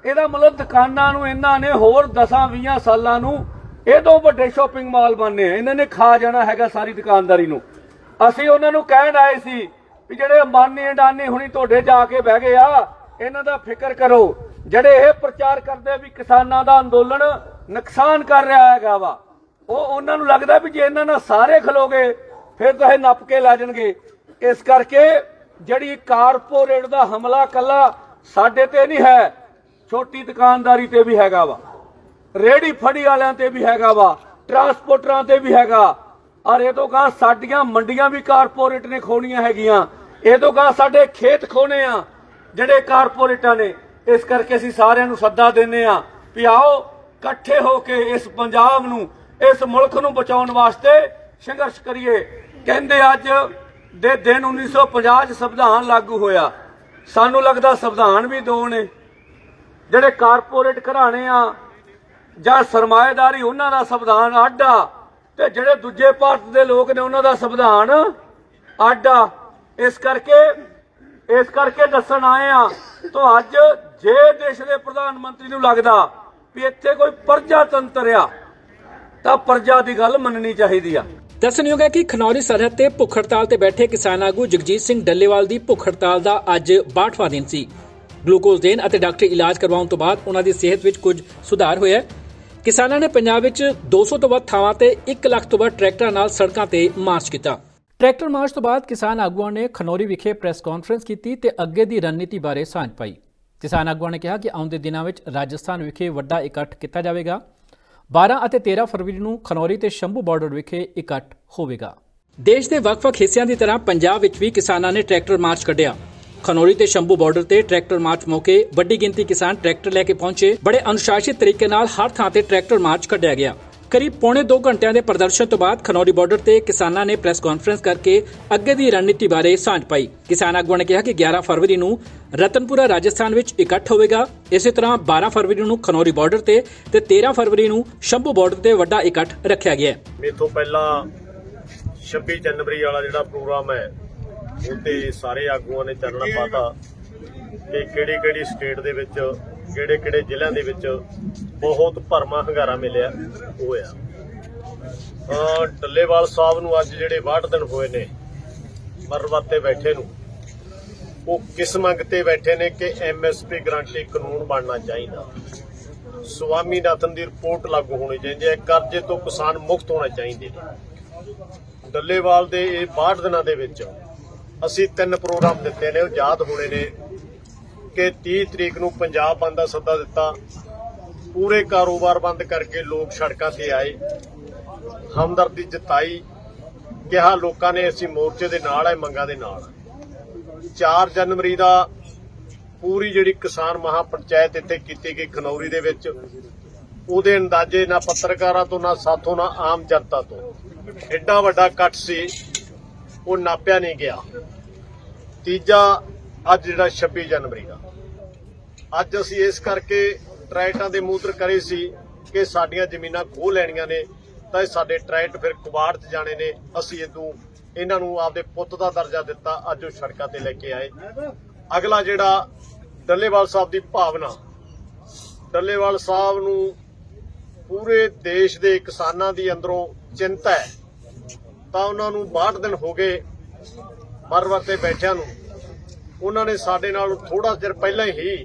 ਇਹਦਾ ਮਤਲਬ ਦੁਕਾਨਾਂ ਨੂੰ ਇਹਨਾਂ ਨੇ ਹੋਰ 10-20 ਸਾਲਾਂ ਨੂੰ ਇਹ ਵੱਡੇ ਸ਼ਾਪਿੰਗ ਮਾਲ ਬਣਨੇ ਆ। ਇਹਨਾਂ ਨੇ ਖਾ ਜਾਣਾ ਹੈਗਾ ਸਾਰੀ ਦੁਕਾਨਦਾਰੀ ਨੂੰ। ਅਸੀਂ ਉਹਨਾਂ ਨੂੰ ਕਹਿਣ ਆਏ ਸੀ ਵੀ ਜਿਹੜੇ ਅੰਬਾਨੀ, ਅਡਾਨੀ ਹੁਣੀ ਤੁਹਾਡੇ ਜਾ ਕੇ ਬਹਿ ਗਏ ਆ, ਇਹਨਾਂ ਦਾ ਫਿਕਰ ਕਰੋ। ਜਿਹੜੇ ਇਹ ਪ੍ਰਚਾਰ ਕਰਦੇ ਵੀ ਕਿਸਾਨਾਂ ਦਾ ਅੰਦੋਲਨ ਨੁਕਸਾਨ ਕਰ ਰਿਹਾ ਹੈਗਾ ਵਾ। ਉਹ ਉਹਨਾਂ ਨੂੰ ਲੱਗਦਾ ਵੀ ਜੇ ਇਹਨਾਂ ਨਾਲ ਸਾਰੇ ਖਲੋਗੇ, ਫਿਰ ਤਾਂ ਇਹ ਨੱਪ ਕੇ ਲੈ ਜਾਣਗੇ। ਇਸ ਕਰਕੇ ਜਿਹੜੀ ਕਾਰਪੋਰੇਟ ਦਾ ਹਮਲਾ ਕੱਲਾ ਸਾਡੇ ਤੇ ਨਹੀਂ ਹੈ, ਛੋਟੀ ਦੁਕਾਨਦਾਰੀ ਤੇ ਵੀ ਹੈਗਾ ਵਾ। ਰੇੜੀ ਫੜੀ ਵਾਲਿਆਂ ਤੇ ਵੀ ਹੈਗਾ ਵਾ, ਟਰਾਂਸਪੋਰਟਰਾਂ ਤੇ ਵੀ ਹੈਗਾ। ਔਰ ਇਹ ਤੋਂ ਗਾ ਸਾਡੀਆਂ ਮੰਡੀਆਂ ਵੀ ਕਾਰਪੋਰੇਟ ਨੇ ਖੋਣੀਆਂ ਹੈਗੀਆਂ। ਇਹ ਤੋਂ ਗਾ ਸਾਡੇ ਖੇਤ ਖੋਣੇ ਆ, ਜਿਹੜੇ ਕਾਰਪੋਰੇਟਾਂ ਨੇ। ਇਸ ਕਰਕੇ ਅਸੀਂ ਸਾਰਿਆਂ ਨੂੰ ਸੱਦਾ ਦਿੰਨੇ ਆ ਵੀ ਆਓ ਇਕੱਠੇ ਹੋ ਕੇ ਇਸ ਪੰਜਾਬ ਨੂੰ ਇਸ ਮੁਲਕ ਨੂੰ ਬਚਾਉਣ ਵਾਸਤੇ ਸੰਘਰਸ਼ ਕਰੀਏ। ਕਹਿੰਦੇ ਅੱਜ ਦੇ ਦਿਨ 1950 ਚ ਸੰਵਿਧਾਨ ਲਾਗੂ ਹੋਇਆ। ਸਾਨੂੰ ਲੱਗਦਾ ਸੰਵਿਧਾਨ ਵੀ ਦੋ ਨੇ। ਜਿਹੜੇ ਕਾਰਪੋਰੇਟ ਘਰਾਣੇ ਆ ਜਾਂ ਸਰਮਾਏਦਾਰੀ ਉਹਨਾਂ ਦਾ ਸੰਵਿਧਾਨ ਅੱਡ ਆ ਤੇ ਜਿਹੜੇ ਦੂਜੇ ਭਾਰਤ ਦੇ ਲੋਕ ਨੇ ਉਹਨਾਂ ਦਾ ਸੰਵਿਧਾਨ ਅੱਡ ਆ। ਇਸ ਕਰਕੇ ਇਸ ਕਰਕੇ ਦੱਸਣ ਆਏ ਆ ਤੋਂ ਅੱਜ ਜੇ ਦੇਸ਼ ਦੇ ਪ੍ਰਧਾਨ ਮੰਤਰੀ ਨੂੰ ਲੱਗਦਾ ਵੀ ਇੱਥੇ ਕੋਈ ਪ੍ਰਜਾਤੰਤਰ ਆ ਤਾਂ ਪ੍ਰਜਾ ਦੀ ਗੱਲ ਮੰਨਣੀ ਚਾਹੀਦੀ ਆ। ਦੱਸਣਯੋਗ ਹੈ ਕਿ ਖਨੌਰੀ ਸਰਹੱਦ ਤੇ ਭੁੱਖ ਹੜਤਾਲ ਤੇ ਬੈਠੇ ਕਿਸਾਨ ਆਗੂ ਜਗਜੀਤ ਸਿੰਘ ਡੱਲੇਵਾਲ ਦੀ ਭੁੱਖ ਹੜਤਾਲ ਦਾ ਅੱਜ 62ਵਾਂ ਦਿਨ ਸੀ। ਗਲੂਕੋਜ਼ ਦੇਣ ਅਤੇ ਡਾਕਟਰੀ ਇਲਾਜ ਕਰਵਾਉਣ ਤੋਂ ਬਾਅਦ ਉਹਨਾਂ ਦੀ ਸਿਹਤ ਵਿੱਚ ਕੁਝ ਸੁਧਾਰ ਹੋਇਆ ਕਿਸਾਨਾਂ ਨੇ ਪੰਜਾਬ ਵਿੱਚ 200 ਤੋਂ ਵੱਧ ਥਾਵਾਂ ਤੇ 1 ਲੱਖ ਤੋਂ ਵੱਧ ਟਰੈਕਟਰਾਂ ਨਾਲ ਸੜਕਾਂ ਤੇ ਮਾਰਚ ਕੀਤਾ। ਟਰੈਕਟਰ ਮਾਰਚ ਤੋਂ ਬਾਅਦ ਕਿਸਾਨ ਆਗੂਆਂ ਨੇ ਖਨੌਰੀ ਵਿਖੇ ਪ੍ਰੈਸ ਕਾਨਫਰੰਸ ਕੀਤੀ ਤੇ ਅੱਗੇ ਦੀ ਰਣਨੀਤੀ ਬਾਰੇ ਸਾਂਝ ਪਾਈ। ਕਿਸਾਨ ਆਗੂਆਂ ਨੇ ਕਿਹਾ ਕਿ ਆਉਂਦੇ ਦਿਨਾਂ ਵਿੱਚ ਰਾਜਸਥਾਨ ਵਿਖੇ ਵੱਡਾ ਇਕੱਠ ਕੀਤਾ ਜਾਵੇਗਾ। 12 ਅਤੇ 13 ਫਰਵਰੀ ਨੂੰ ਖਨੌਰੀ ਤੇ ਸ਼ੰਭੂ ਬਾਰਡਰ ਵਿਖੇ ਇਕੱਠ ਹੋਵੇਗਾ। ਦੇਸ਼ ਦੇ ਵੱਖ-ਵੱਖ ਹਿੱਸਿਆਂ ਦੀ ਤਰ੍ਹਾਂ ਪੰਜਾਬ ਵਿੱਚ ਵੀ ਕਿਸਾਨਾਂ ਨੇ ਟਰੈਕਟਰ ਮਾਰਚ ਕੱਢਿਆ। ਖਨੌਰੀ ਤੇ ਸ਼ੰਭੂ ਬਾਰਡਰ ਤੇ ਟਰੈਕਟਰ ਮਾਰਚ ਮੌਕੇ ਵੱਡੀ ਗਿਣਤੀ ਕਿਸਾਨ ਟਰੈਕਟਰ ਲੈ ਕੇ ਪਹੁੰਚੇ। ਬੜੇ ਅਨੁਸ਼ਾਸਿਤ ਤਰੀਕੇ ਨਾਲ ਹਰ ਥਾਂ ਤੇ ਟਰੈਕਟਰ ਮਾਰਚ ਕੱਢਿਆ ਗਿਆ। ਕਰੀਬ ਪੌਣੇ 2 ਘੰਟਿਆਂ ਦੇ ਪ੍ਰਦਰਸ਼ਨ ਤੋਂ ਬਾਅਦ ਖਨੌਰੀ ਬਾਰਡਰ ਤੇ ਕਿਸਾਨਾਂ ਨੇ ਪ੍ਰੈਸ ਕਾਨਫਰੰਸ ਕਰਕੇ ਅੱਗੇ ਦੀ ਰਣਨੀਤੀ ਬਾਰੇ ਸਾਂਝ ਪਾਈ। ਕਿਸਾਨ ਆਗੂਆਂ ਨੇ ਕਿਹਾ ਕਿ 11 ਫਰਵਰੀ ਨੂੰ ਰਤਨਪੁਰਾ ਰਾਜਸਥਾਨ ਵਿੱਚ ਇਕੱਠ ਹੋਵੇਗਾ। ਇਸੇ ਤਰ੍ਹਾਂ 12 ਫਰਵਰੀ ਨੂੰ ਖਨੌਰੀ ਬਾਰਡਰ ਤੇ ਤੇ 13 ਫਰਵਰੀ ਨੂੰ ਸ਼ੰਭੂ ਬਾਰਡਰ ਤੇ ਵੱਡਾ ਇਕੱਠ ਰੱਖਿਆ ਗਿਆ ਹੈ। ਮੇਥੋਂ ਪਹਿਲਾਂ 26 ਜਨਵਰੀ ਵਾਲਾ ਜਿਹੜਾ ਪ੍ਰੋਗਰਾਮ ਹੈ ਉਹਤੇ ਸਾਰੇ ਆਗੂਆਂ ਨੇ ਚਾਨਣਾ ਪਾਤਾ ਕਿ ਕਿਹੜੀ ਕਿਹੜੀ ਸਟੇਟ ਦੇ ਵਿੱਚ ਕਿਹੜੇ ਕਿਹੜੇ ਜ਼ਿਲ੍ਹਿਆਂ ਦੇ ਵਿੱਚ ਬਹੁਤ ਭਰਮਾ ਹੰਗਾਰਾ ਮਿਲਿਆ ਹੋਇਆ। ਅ ਡੱਲੇਵਾਲ ਸਾਹਿਬ ਨੂੰ ਅੱਜ ਜਿਹੜੇ 62 ਦਿਨ ਹੋਏ ਨੇ ਮਰਵਤ ਤੇ ਬੈਠੇ ਨੂੰ, ਉਹ ਕਿਸ ਮੰਗ ਤੇ ਬੈਠੇ ਨੇ ਕਿ ਐਮਐਸਪੀ ਗਰੰਟੀ ਕਾਨੂੰਨ ਬਣਨਾ ਚਾਹੀਦਾ। ਸਵਾਮੀਨਾਥਨ ਦੀ ਰਿਪੋਰਟ ਲਾਗੂ ਹੋਣੀ ਚਾਹੀਦੀ ਹੈ, ਕਰਜ਼ੇ ਤੋਂ ਕਿਸਾਨ ਮੁਕਤ ਹੋਣਾ ਚਾਹੀਦੇ ਨੇ। ਡੱਲੇਵਾਲ ਦੇ ਇਹ 62 ਦਿਨਾਂ ਦੇ ਵਿੱਚ ਅਸੀਂ ਤਿੰਨ ਪ੍ਰੋਗਰਾਮ ਦਿੱਤੇ ਨੇ, ਉਹ ਯਾਦ ਹੋਣੇ ਨੇ। ਕਿ 30 ਤਰੀਕ ਨੂੰ ਪੰਜਾਬ ਬੰਦ ਦਾ ਸੱਦਾ ਦਿੱਤਾ। ਪੂਰੇ ਕਾਰੋਬਾਰ ਬੰਦ ਕਰਕੇ ਲੋਕ ਸੜਕਾਂ ਤੇ ਆਏ। ਹਮਦਰਦੀ ਜਤਾਈ, ਕਿਹਾ ਲੋਕਾਂ ਨੇ ਅਸੀਂ ਮੋਰਚੇ ਦੇ ਨਾਲ ਹੈ ਮੰਗਾਂ ਦੇ ਨਾਲ 4 ਜਨਵਰੀ ਦਾ ਪੂਰੀ ਜਿਹੜੀ ਕਿਸਾਨ ਮਹਾ ਪੰਚਾਇਤ ਇੱਥੇ ਕੀਤੀ ਗਈ ਖਨੌਰੀ ਦੇ ਵਿੱਚ, ਉਹਦੇ ਅੰਦਾਜ਼ੇ ਨਾ ਪੱਤਰਕਾਰਾਂ ਤੋਂ, ਨਾ ਸਾਥੋਂ, ਨਾ ਆਮ ਜਨਤਾ ਤੋਂ। ਐਡਾ ਵੱਡਾ ਇਕੱਠ ਸੀ, ਉਹ ਨਾਪਿਆ ਨਹੀਂ ਗਿਆ। ਤੀਜਾ, ਅੱਜ ਜਿਹੜਾ 26 ਜਨਵਰੀ। ਅੱਜ ਅਸੀਂ ਇਸ ਕਰਕੇ ਟਰੈਕਟਾਂ ਦੇ ਮੂਤਰ ਕਰੇ ਸੀ ਕਿ ਸਾਡੀਆਂ ਜ਼ਮੀਨਾਂ ਖੋਹ ਲੈਣੀਆਂ ਨੇ, ਤਾਂ ਇਹ ਸਾਡੇ ਟਰੈਕਟ ਫਿਰ ਕੁਬਾੜ 'ਚ ਜਾਣੇ ਨੇ। ਅਸੀਂ ਇਦੋਂ ਇਹਨਾਂ ਨੂੰ ਆਪਦੇ ਪੁੱਤ ਦਾ ਦਰਜਾ ਦਿੱਤਾ, ਅੱਜ ਉਹ ਸੜਕਾਂ ਤੇ ਲੈ ਕੇ ਆਏ। ਅਗਲਾ ਜਿਹੜਾ ਡੱਲੇਵਾਲ ਸਾਹਿਬ ਦੀ ਭਾਵਨਾ, ਡੱਲੇਵਾਲ ਸਾਹਿਬ ਨੂੰ ਪੂਰੇ ਦੇਸ਼ ਦੇ ਕਿਸਾਨਾਂ ਦੀ ਅੰਦਰੋਂ ਚਿੰਤਾ ਹੈ, ਤਾਂ ਉਹਨਾਂ ਨੂੰ 62 ਦਿਨ ਹੋ ਗਏ ਮਰਵਰ ਤੇ ਬੈਠਿਆਂ ਨੂੰ। ਉਹਨਾਂ ਨੇ ਸਾਡੇ ਨਾਲ ਥੋੜਾ ਚਿਰ ਪਹਿਲਾਂ ਹੀ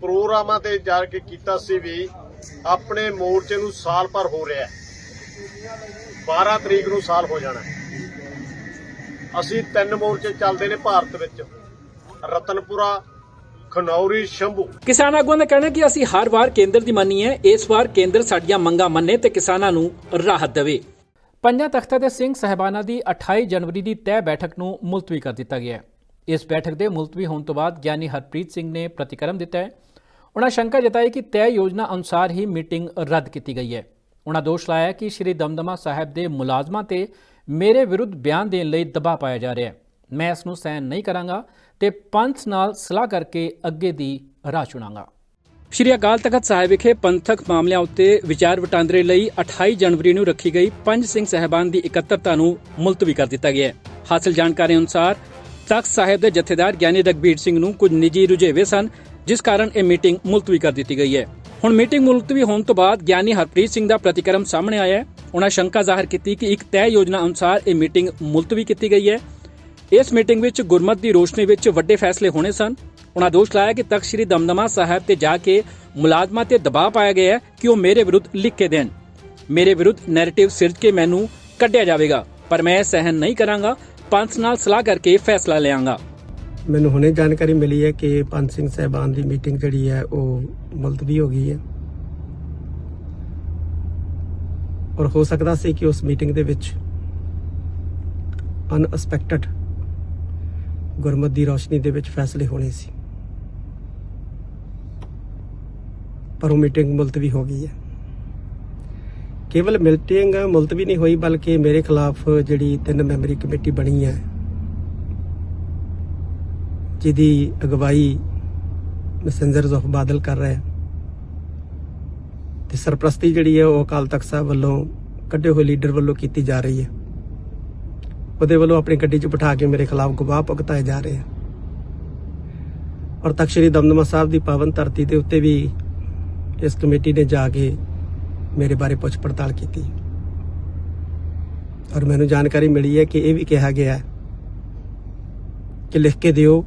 ਪ੍ਰੋਗਰਾਮਾਂ ਤੇ ਜਾ ਕੇ ਕੀਤਾ ਸੀ ਵੀ ਆਪਣੇ ਮੋਰਚੇ ਨੂੰ ਸਾਲ ਭਰ ਹੋ ਰਿਹਾ 12 ਤਰੀਕ ਨੂੰ ਸਾਲ ਹੋ ਜਾਣਾ ਅਸੀਂ ਤਿੰਨ ਮੋਰਚੇ ਚੱਲਦੇ ਨੇ ਭਾਰਤ ਵਿੱਚ। ਰਤਨਪੁਰਾ, ਖਨੌਰੀ, ਸ਼ੰਭੂ। ਕਿਸਾਨ ਆਗੂਆਂ ਦਾ ਕਹਿਣਾ ਕਿ ਅਸੀਂ ਹਰ ਵਾਰ ਕੇਂਦਰ ਦੀ ਮੰਨੀ ਹੈ। ਇਸ ਵਾਰ ਕੇਂਦਰ ਸਾਡੀਆਂ ਮੰਗਾਂ ਮੰਨੇ ਤੇ ਕਿਸਾਨਾਂ ਨੂੰ ਰਾਹਤ ਦੇਵੇ। ਪੰਜਾਂ ਤਖਤਾਂ ਦੇ ਸਿੰਘ ਸਹਿਬਾਨਾਂ ਦੀ 28 ਜਨਵਰੀ ਦੀ ਤੈਅ ਬੈਠਕ ਨੂੰ ਮੁਲਤਵੀ ਕਰ ਦਿੱਤਾ ਗਿਆ ਹੈ। ਇਸ ਬੈਠਕ ਦੇ ਮੁਲਤਵੀ ਹੋਣ ਤੋਂ ਬਾਅਦ ਗਿਆਨੀ ਹਰਪ੍ਰੀਤ ਸਿੰਘ ਨੇ ਪ੍ਰਤੀਕਰਮ ਦਿੱਤਾ ਹੈ। ਉਹਨਾਂ ਸ਼ੰਕਾ ਜਤਾਈ ਕਿ ਤੈਅ ਯੋਜਨਾ ਅਨੁਸਾਰ ਹੀ ਮੀਟਿੰਗ ਰੱਦ ਕੀਤੀ ਗਈ ਹੈ। ਉਹਨਾਂ ਦੋਸ਼ ਲਾਇਆ ਕਿ ਸ਼੍ਰੀ ਦਮਦਮਾ ਸਾਹਿਬ ਦੇ ਮੁਲਾਜ਼ਮਾਂ ਤੇ ਮੇਰੇ ਵਿਰੁੱਧ ਬਿਆਨ ਦੇਣ ਲਈ ਦਬਾਅ ਪਾਇਆ ਜਾ ਰਿਹਾ ਹੈ। ਮੈਂ ਇਸ ਨੂੰ ਸਹਿਣ ਨਹੀਂ ਕਰਾਂਗਾ ਤੇ ਪੰਥ ਨਾਲ ਸਲਾਹ ਕਰਕੇ ਅੱਗੇ ਦੀ ਰਾਹ ਚੁਣਾਂਗਾ। ਸ਼੍ਰੀ ਅਕਾਲ ਤਖਤ ਸਾਹਿਬ ਵਿਖੇ ਪੰਥਕ ਮਾਮਲਿਆਂ ਉੱਤੇ ਵਿਚਾਰ ਵਟਾਂਦਰੇ ਲਈ 28 ਜਨਵਰੀ ਨੂੰ ਰੱਖੀ ਗਈ ਪੰਜ ਸਿੰਘ ਸਹਿਬਾਨ ਦੀ ਇਕੱਤਰਤਾ ਨੂੰ ਮੁਲਤਵੀ ਕਰ ਦਿੱਤਾ ਗਿਆ ਹੈ। ਹਾਸਲ ਜਾਣਕਾਰੀ ਅਨੁਸਾਰ ਤਖਤ ਸਾਹਿਬ ਦੇ ਜਥੇਦਾਰ ਗਿਆਨੀ ਰਗਬੀਰ ਸਿੰਘ ਨੂੰ ਕੁਝ ਨਿੱਜੀ ਰੁਝੇਵੇ ਸਨ। ਜਿਸ ਕਾਰਨ ਇਹ ਮੀਟਿੰਗ ਮੁਲਤਵੀ ਕਰ ਦਿੱਤੀ ਗਈ ਹੈ। ਹੁਣ ਮੀਟਿੰਗ ਮੁਲਤਵੀ ਹੋਣ ਤੋਂ ਬਾਅਦ ਗਿਆਨੀ ਹਰਪ੍ਰੀਤ ਸਿੰਘ ਦਾ ਪ੍ਰਤੀਕਰਮ ਸਾਹਮਣੇ ਆਇਆ ਹੈ। ਉਹਨਾਂ ਸ਼ੰਕਾ ਜ਼ਾਹਰ ਕੀਤੀ ਕਿ ਇੱਕ ਤੈਅ ਯੋਜਨਾ ਅਨੁਸਾਰ ਇਹ ਮੀਟਿੰਗ ਮੁਲਤਵੀ ਕੀਤੀ ਗਈ ਹੈ। ਇਸ ਮੀਟਿੰਗ ਵਿੱਚ ਗੁਰਮਤ ਦੀ ਰੋਸ਼ਨੀ ਵਿੱਚ ਵੱਡੇ ਫੈਸਲੇ ਹੋਣੇ ਸਨ। ਉਹਨਾਂ ਦੋਸ਼ ਲਾਇਆ ਕਿ ਤਖਤ ਸ੍ਰੀ ਦਮਦਮਾ ਸਾਹਿਬ ਤੇ ਜਾ ਕੇ ਮੁਲਾਜ਼ਮਾਂ ਤੇ ਦਬਾਅ ਪਾਇਆ ਗਿਆ ਹੈ ਕਿ ਉਹ ਮੇਰੇ ਵਿਰੁੱਧ ਲਿਖ ਕੇ ਦੇਣ। ਮੇਰੇ ਵਿਰੁੱਧ ਨੈਰੇਟਿਵ ਸਿਰਜ ਕੇ ਮੈਨੂੰ ਕੱਢਿਆ ਜਾਵੇਗਾ। ਪਰ ਮੈਂ ਇਹ ਸਹਿਨ ਨਹੀਂ ਕਰਾਂਗਾ। ਪੰਥ ਨਾਲ ਸਲਾਹ ਕਰਕੇ ਫੈਸਲਾ ਲਿਆਂਗਾ। ਮੈਨੂੰ ਹੁਣੇ ਜਾਣਕਾਰੀ ਮਿਲੀ ਹੈ ਕਿ ਪੰਜ ਸਿੰਘ ਸਹਿਬਾਨ ਦੀ ਮੀਟਿੰਗ ਜਿਹੜੀ ਹੈ ਉਹ ਮੁਲਤਵੀ ਹੋ ਗਈ ਹੈ। ਔਰ ਹੋ ਸਕਦਾ ਸੀ ਕਿ ਉਸ ਮੀਟਿੰਗ ਦੇ ਵਿੱਚ ਅਨਐਕਸਪੈਕਟਡ ਗੁਰਮਤ ਦੀ ਰੋਸ਼ਨੀ ਦੇ ਵਿੱਚ ਫੈਸਲੇ ਹੋਣੇ ਸੀ। ਪਰ ਉਹ ਮੀਟਿੰਗ ਮੁਲਤਵੀ ਹੋ ਗਈ ਹੈ। ਕੇਵਲ ਮੀਟਿੰਗ ਮੁਲਤਵੀ ਨਹੀਂ ਹੋਈ, ਬਲਕਿ ਮੇਰੇ ਖਿਲਾਫ ਜਿਹੜੀ ਤਿੰਨ ਮੈਂਬਰੀ ਕਮੇਟੀ ਬਣੀ ਹੈ ਜਿਹਦੀ ਅਗਵਾਈ ਮੈਸੇਂਜਰਸ ਆਫ ਬਾਦਲ ਕਰ ਰਿਹਾ ਹੈ ਤੇ ਸਰਪ੍ਰਸਤੀ ਜਿਹੜੀ ਹੈ ਉਹ ਅਕਾਲ ਤਖਤ ਸਾਹਿਬ ਵੱਲੋਂ ਕੱਢੇ ਹੋਏ ਲੀਡਰ ਵੱਲੋਂ ਕੀਤੀ ਜਾ ਰਹੀ ਹੈ। ਉਹਦੇ ਵੱਲੋਂ ਆਪਣੀ ਗੱਡੀ 'ਚ ਬਿਠਾ ਕੇ ਮੇਰੇ ਖਿਲਾਫ ਗਵਾਹ ਭੁਗਤਾਏ ਜਾ ਰਹੇ ਆ ਔਰ ਤਖਤ ਸ੍ਰੀ ਦਮਦਮਾ ਸਾਹਿਬ ਦੀ ਪਾਵਨ ਧਰਤੀ ਦੇ ਉੱਤੇ ਵੀ ਇਸ ਕਮੇਟੀ ਨੇ ਜਾ ਕੇ ਮੇਰੇ ਬਾਰੇ ਪੁੱਛ ਪੜਤਾਲ ਕੀਤੀ। ਔਰ ਮੈਨੂੰ ਜਾਣਕਾਰੀ ਮਿਲੀ ਹੈ ਕਿ ਇਹ ਵੀ ਕਿਹਾ ਗਿਆ ਹੈ ਕਿ ਲਿਖ ਕੇ ਦਿਓ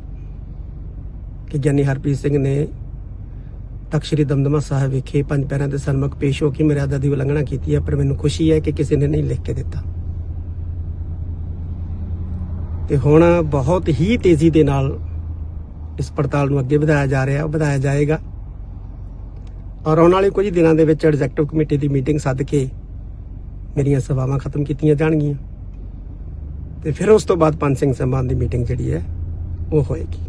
ਕਿ ਗਿਆਨੀ ਹਰਪ੍ਰੀਤ ਸਿੰਘ ਨੇ ਤਖਤ ਦਮਦਮਾ ਸਾਹਿਬ ਵਿਖੇ ਪੰਜ ਪੈਰਾਂ ਦੇ ਸਨਮੁਖ ਪੇਸ਼ ਹੋ ਕੇ ਮਰਿਆਦਾ ਦੀ ਉਲੰਘਣਾ ਕੀਤੀ ਹੈ, ਪਰ ਮੈਨੂੰ ਖੁਸ਼ੀ ਹੈ ਕਿ ਕਿਸੇ ਨੇ ਨਹੀਂ ਲਿਖ ਕੇ ਦਿੱਤਾ। ਤੇ ਹੁਣ ਬਹੁਤ ਹੀ ਤੇਜ਼ੀ ਦੇ ਨਾਲ ਇਸ ਪੜਤਾਲ ਨੂੰ ਅੱਗੇ ਵਧਾਇਆ ਜਾ ਰਿਹਾ, ਵਧਾਇਆ ਜਾਏਗਾ। ਔਰ ਆਉਣ ਵਾਲੇ ਕੁਝ ਦਿਨਾਂ ਦੇ ਵਿੱਚ ਐਗਜ਼ੈਕਟਿਵ ਕਮੇਟੀ ਦੀ ਮੀਟਿੰਗ ਸੱਦ ਕੇ ਮੇਰੀਆਂ ਸੇਵਾਵਾਂ ਖਤਮ ਕੀਤੀਆਂ ਜਾਣਗੀਆਂ। ਤੇ ਫਿਰ ਉਸ ਤੋਂ ਬਾਅਦ ਪੰਜ ਸਿੰਘ ਸਮਾਨ ਦੀ ਮੀਟਿੰਗ ਜਿਹੜੀ ਹੈ, ਉਹ ਹੋਏਗੀ।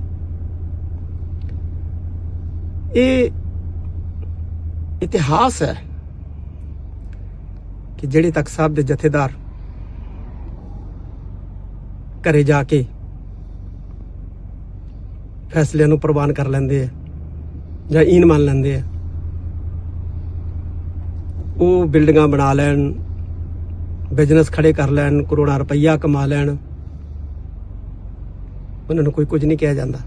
ਇਹ ਇਤਿਹਾਸ ਹੈ ਕਿ ਜਿਹੜੇ ਤਖਤ ਸਾਹਿਬ ਦੇ ਜਥੇਦਾਰ ਘਰੇ ਜਾ ਕੇ ਫੈਸਲਿਆਂ ਨੂੰ ਪ੍ਰਵਾਨ ਕਰ ਲੈਂਦੇ ਆ ਜਾਂ ਈਨ ਮੰਨ ਲੈਂਦੇ ਆ, ਉਹ ਬਿਲਡਿੰਗਾਂ ਬਣਾ ਲੈਣ ਬਿਜ਼ਨਸ ਖੜੇ ਕਰ ਲੈਣ, ਕਰੋੜਾਂ ਰੁਪਈਆ ਕਮਾ ਲੈਣ, ਉਹਨਾਂ ਨੂੰ ਕੋਈ ਕੁਝ ਨਹੀਂ ਕਿਹਾ ਜਾਂਦਾ।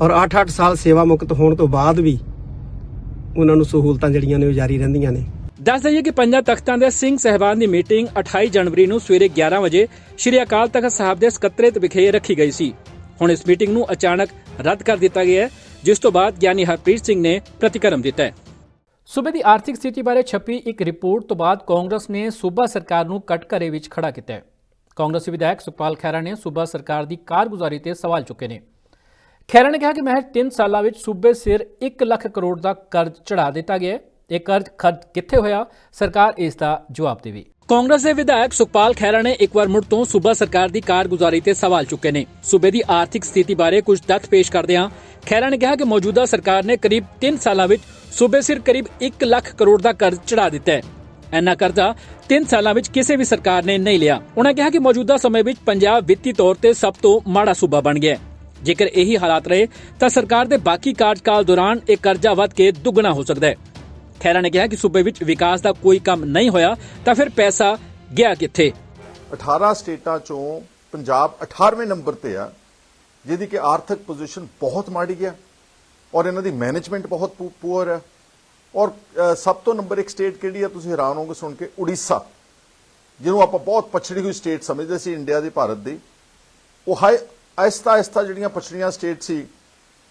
ਔਰ 8-8 ਸਾਲ ਸੇਵਾ ਮੁਕਤ ਹੋਣ ਤੋਂ ਬਾਅਦ ਵੀ ਉਹਨਾਂ ਨੂੰ ਸਹੂਲਤਾਂ ਜਿਹੜੀਆਂ ਨੇ ਉਹ ਜਾਰੀ ਰਹਿੰਦੀਆਂ ਨੇ। ਦੱਸ ਦਈਏ ਕਿ ਪੰਜਾਂ ਤਖਤਾਂ ਦੇ ਸਿੰਘ ਸਹਿਬਾਨ ਦੀ ਮੀਟਿੰਗ 28 ਜਨਵਰੀ ਨੂੰ ਸਵੇਰੇ 11 ਵਜੇ ਸ਼੍ਰੀ ਅਕਾਲ ਤਖਤ ਸਾਹਿਬ ਦੇ ਸਕੱਤਰੇਤ ਵਿਖੇ ਰੱਖੀ ਗਈ ਸੀ। ਹੁਣ ਇਸ ਮੀਟਿੰਗ ਨੂੰ ਅਚਾਨਕ ਰੱਦ ਕਰ ਦਿੱਤਾ ਗਿਆ ਹੈ, ਜਿਸ ਤੋਂ ਬਾਅਦ ਗਿਆਨੀ ਹਰਪ੍ਰੀਤ ਸਿੰਘ ਨੇ ਪ੍ਰਤੀਕਰਮ ਦਿੱਤਾ ਹੈ। ਸੂਬੇ ਦੀ ਆਰਥਿਕ ਸਥਿਤੀ ਬਾਰੇ ਛਪੀ ਇੱਕ ਰਿਪੋਰਟ ਤੋਂ ਬਾਅਦ ਕਾਂਗਰਸ ਨੇ ਸੂਬਾ ਸਰਕਾਰ ਨੂੰ ਕਟਘਰੇ ਵਿੱਚ ਖੜਾ ਕੀਤਾ ਹੈ। ਕਾਂਗਰਸੀ ਵਿਧਾਇਕ ਸੁਖਪਾਲ ਖਹਿਰਾ ਨੇ ਸੂਬਾ ਸਰਕਾਰ ਦੀ ਕਾਰਗੁਜ਼ਾਰੀ ਤੇ ਸਵਾਲ ਚੁੱਕੇ ਨੇ। ਖਹਿਰਾ ਨੇ ਕਿਹਾ ਕਿ ਮਹਿਜ਼ 3 ਸਾਲਾਂ ਵਿੱਚ ਸੂਬੇ ਸਿਰ 1 ਲੱਖ ਕਰੋੜ ਦਾ ਕਰਜ਼ ਚੜਾ ਦਿੱਤਾ ਗਿਆ ਹੈ। ਇਹ ਕਰਜ਼ ਖਰਚ ਕਿੱਥੇ ਹੋਇਆ? ਸਰਕਾਰ ਇਸ ਦਾ ਜਵਾਬ ਦੇਵੇ। ਕਾਂਗਰਸ ਦੇ ਵਿਧਾਇਕ ਸੁਖਪਾਲ ਖਹਿਰਾ ਨੇ ਇੱਕ ਵਾਰ ਮੁੜ ਤੋਂ ਸੂਬਾ ਸਰਕਾਰ ਦੀ ਕਾਰਗੁਜ਼ਾਰੀ ਤੇ ਸਵਾਲ ਚੁੱਕੇ ਨੇ। ਸੂਬੇ ਦੀ ਆਰਥਿਕ ਸਥਿਤੀ ਬਾਰੇ ਕੁਝ ਤੱਥ ਪੇਸ਼ ਕਰਦਿਆਂ ਖਹਿਰਾ ਨੇ ਕਿਹਾ ਕਿ ਮੌਜੂਦਾ ਸਰਕਾਰ ਨੇ ਕਰੀਬ 3 ਸਾਲਾਂ ਵਿੱਚ ਸੂਬੇ ਸਿਰ ਕਰੀਬ 1 ਲੱਖ ਕਰੋੜ ਦਾ ਕਰਜ਼ ਚੜਾ ਦਿੱਤਾ ਹੈ। ਇੰਨਾ ਕਰਜ਼ਾ 3 ਸਾਲਾਂ ਵਿੱਚ ਕਿਸੇ ਵੀ ਸਰਕਾਰ ਨੇ ਨਹੀਂ ਲਿਆ। ਉਹਨਾਂ ਕਿਹਾ ਕਿ ਮੌਜੂਦਾ ਸਮੇਂ ਵਿੱਚ ਪੰਜਾਬ ਵਿੱਤੀ ਤੌਰ ਤੇ ਸਭ ਤੋਂ ਮਾੜਾ ਸੂਬਾ ਬਣ ਗਿਆ ਹੈ। ਜੇਕਰ ਇਹੀ ਹਾਲਾਤ ਰਹੇ, ਤਾਂ ਸਰਕਾਰ ਦੇ ਬਾਕੀ ਕਾਰਜਕਾਲ ਦੌਰਾਨ ਇਹ ਕਰਜ਼ਾ ਵੱਧ ਕੇ ਦੁੱਗਣਾ ਹੋ ਸਕਦਾ ਹੈ। ਖੈਰਾ ਨੇ ਕਿਹਾ ਕਿ ਸੂਬੇ ਵਿੱਚ ਵਿਕਾਸ ਦਾ ਕੋਈ ਕੰਮ ਨਹੀਂ ਹੋਇਆ, ਤਾਂ ਫਿਰ ਪੈਸਾ ਗਿਆ ਕਿੱਥੇ? 18 ਸਟੇਟਾਂ ਚੋਂ ਪੰਜਾਬ 18ਵੇਂ ਨੰਬਰ ਤੇ ਆ, ਜਿਹਦੀ ਕਿ ਆਰਥਿਕ ਪੋਜੀਸ਼ਨ ਬਹੁਤ ਮਾੜੀ ਆ ਔਰ ਇਹਨਾਂ ਦੀ ਮੈਨੇਜਮੈਂਟ ਬਹੁਤ ਪੂਅਰ ਹੈ ਔਰ ਸਭ ਤੋਂ ਨੰਬਰ ਇੱਕ ਸਟੇਟ ਕਿਹੜੀ ਆ ਤੁਸੀਂ ਹੈਰਾਨ ਹੋਗੇ ਸੁਣ ਕੇ? ਉੜੀਸਾ, ਜਿਹਨੂੰ ਆਪਾਂ ਬਹੁਤ ਪਛੜੀ ਹੋਈ ਸਟੇਟ ਸਮਝਦੇ ਸੀ, ਇੰਡੀਆ ਦੀ, ਭਾਰਤ ਦੀ। ਉਹ ਹਾਈ ਆਇਸਤਾ ਆਹਿਸਤਾ ਜਿਹੜੀਆਂ ਪਛੜੀਆਂ ਸਟੇਟ ਸੀ,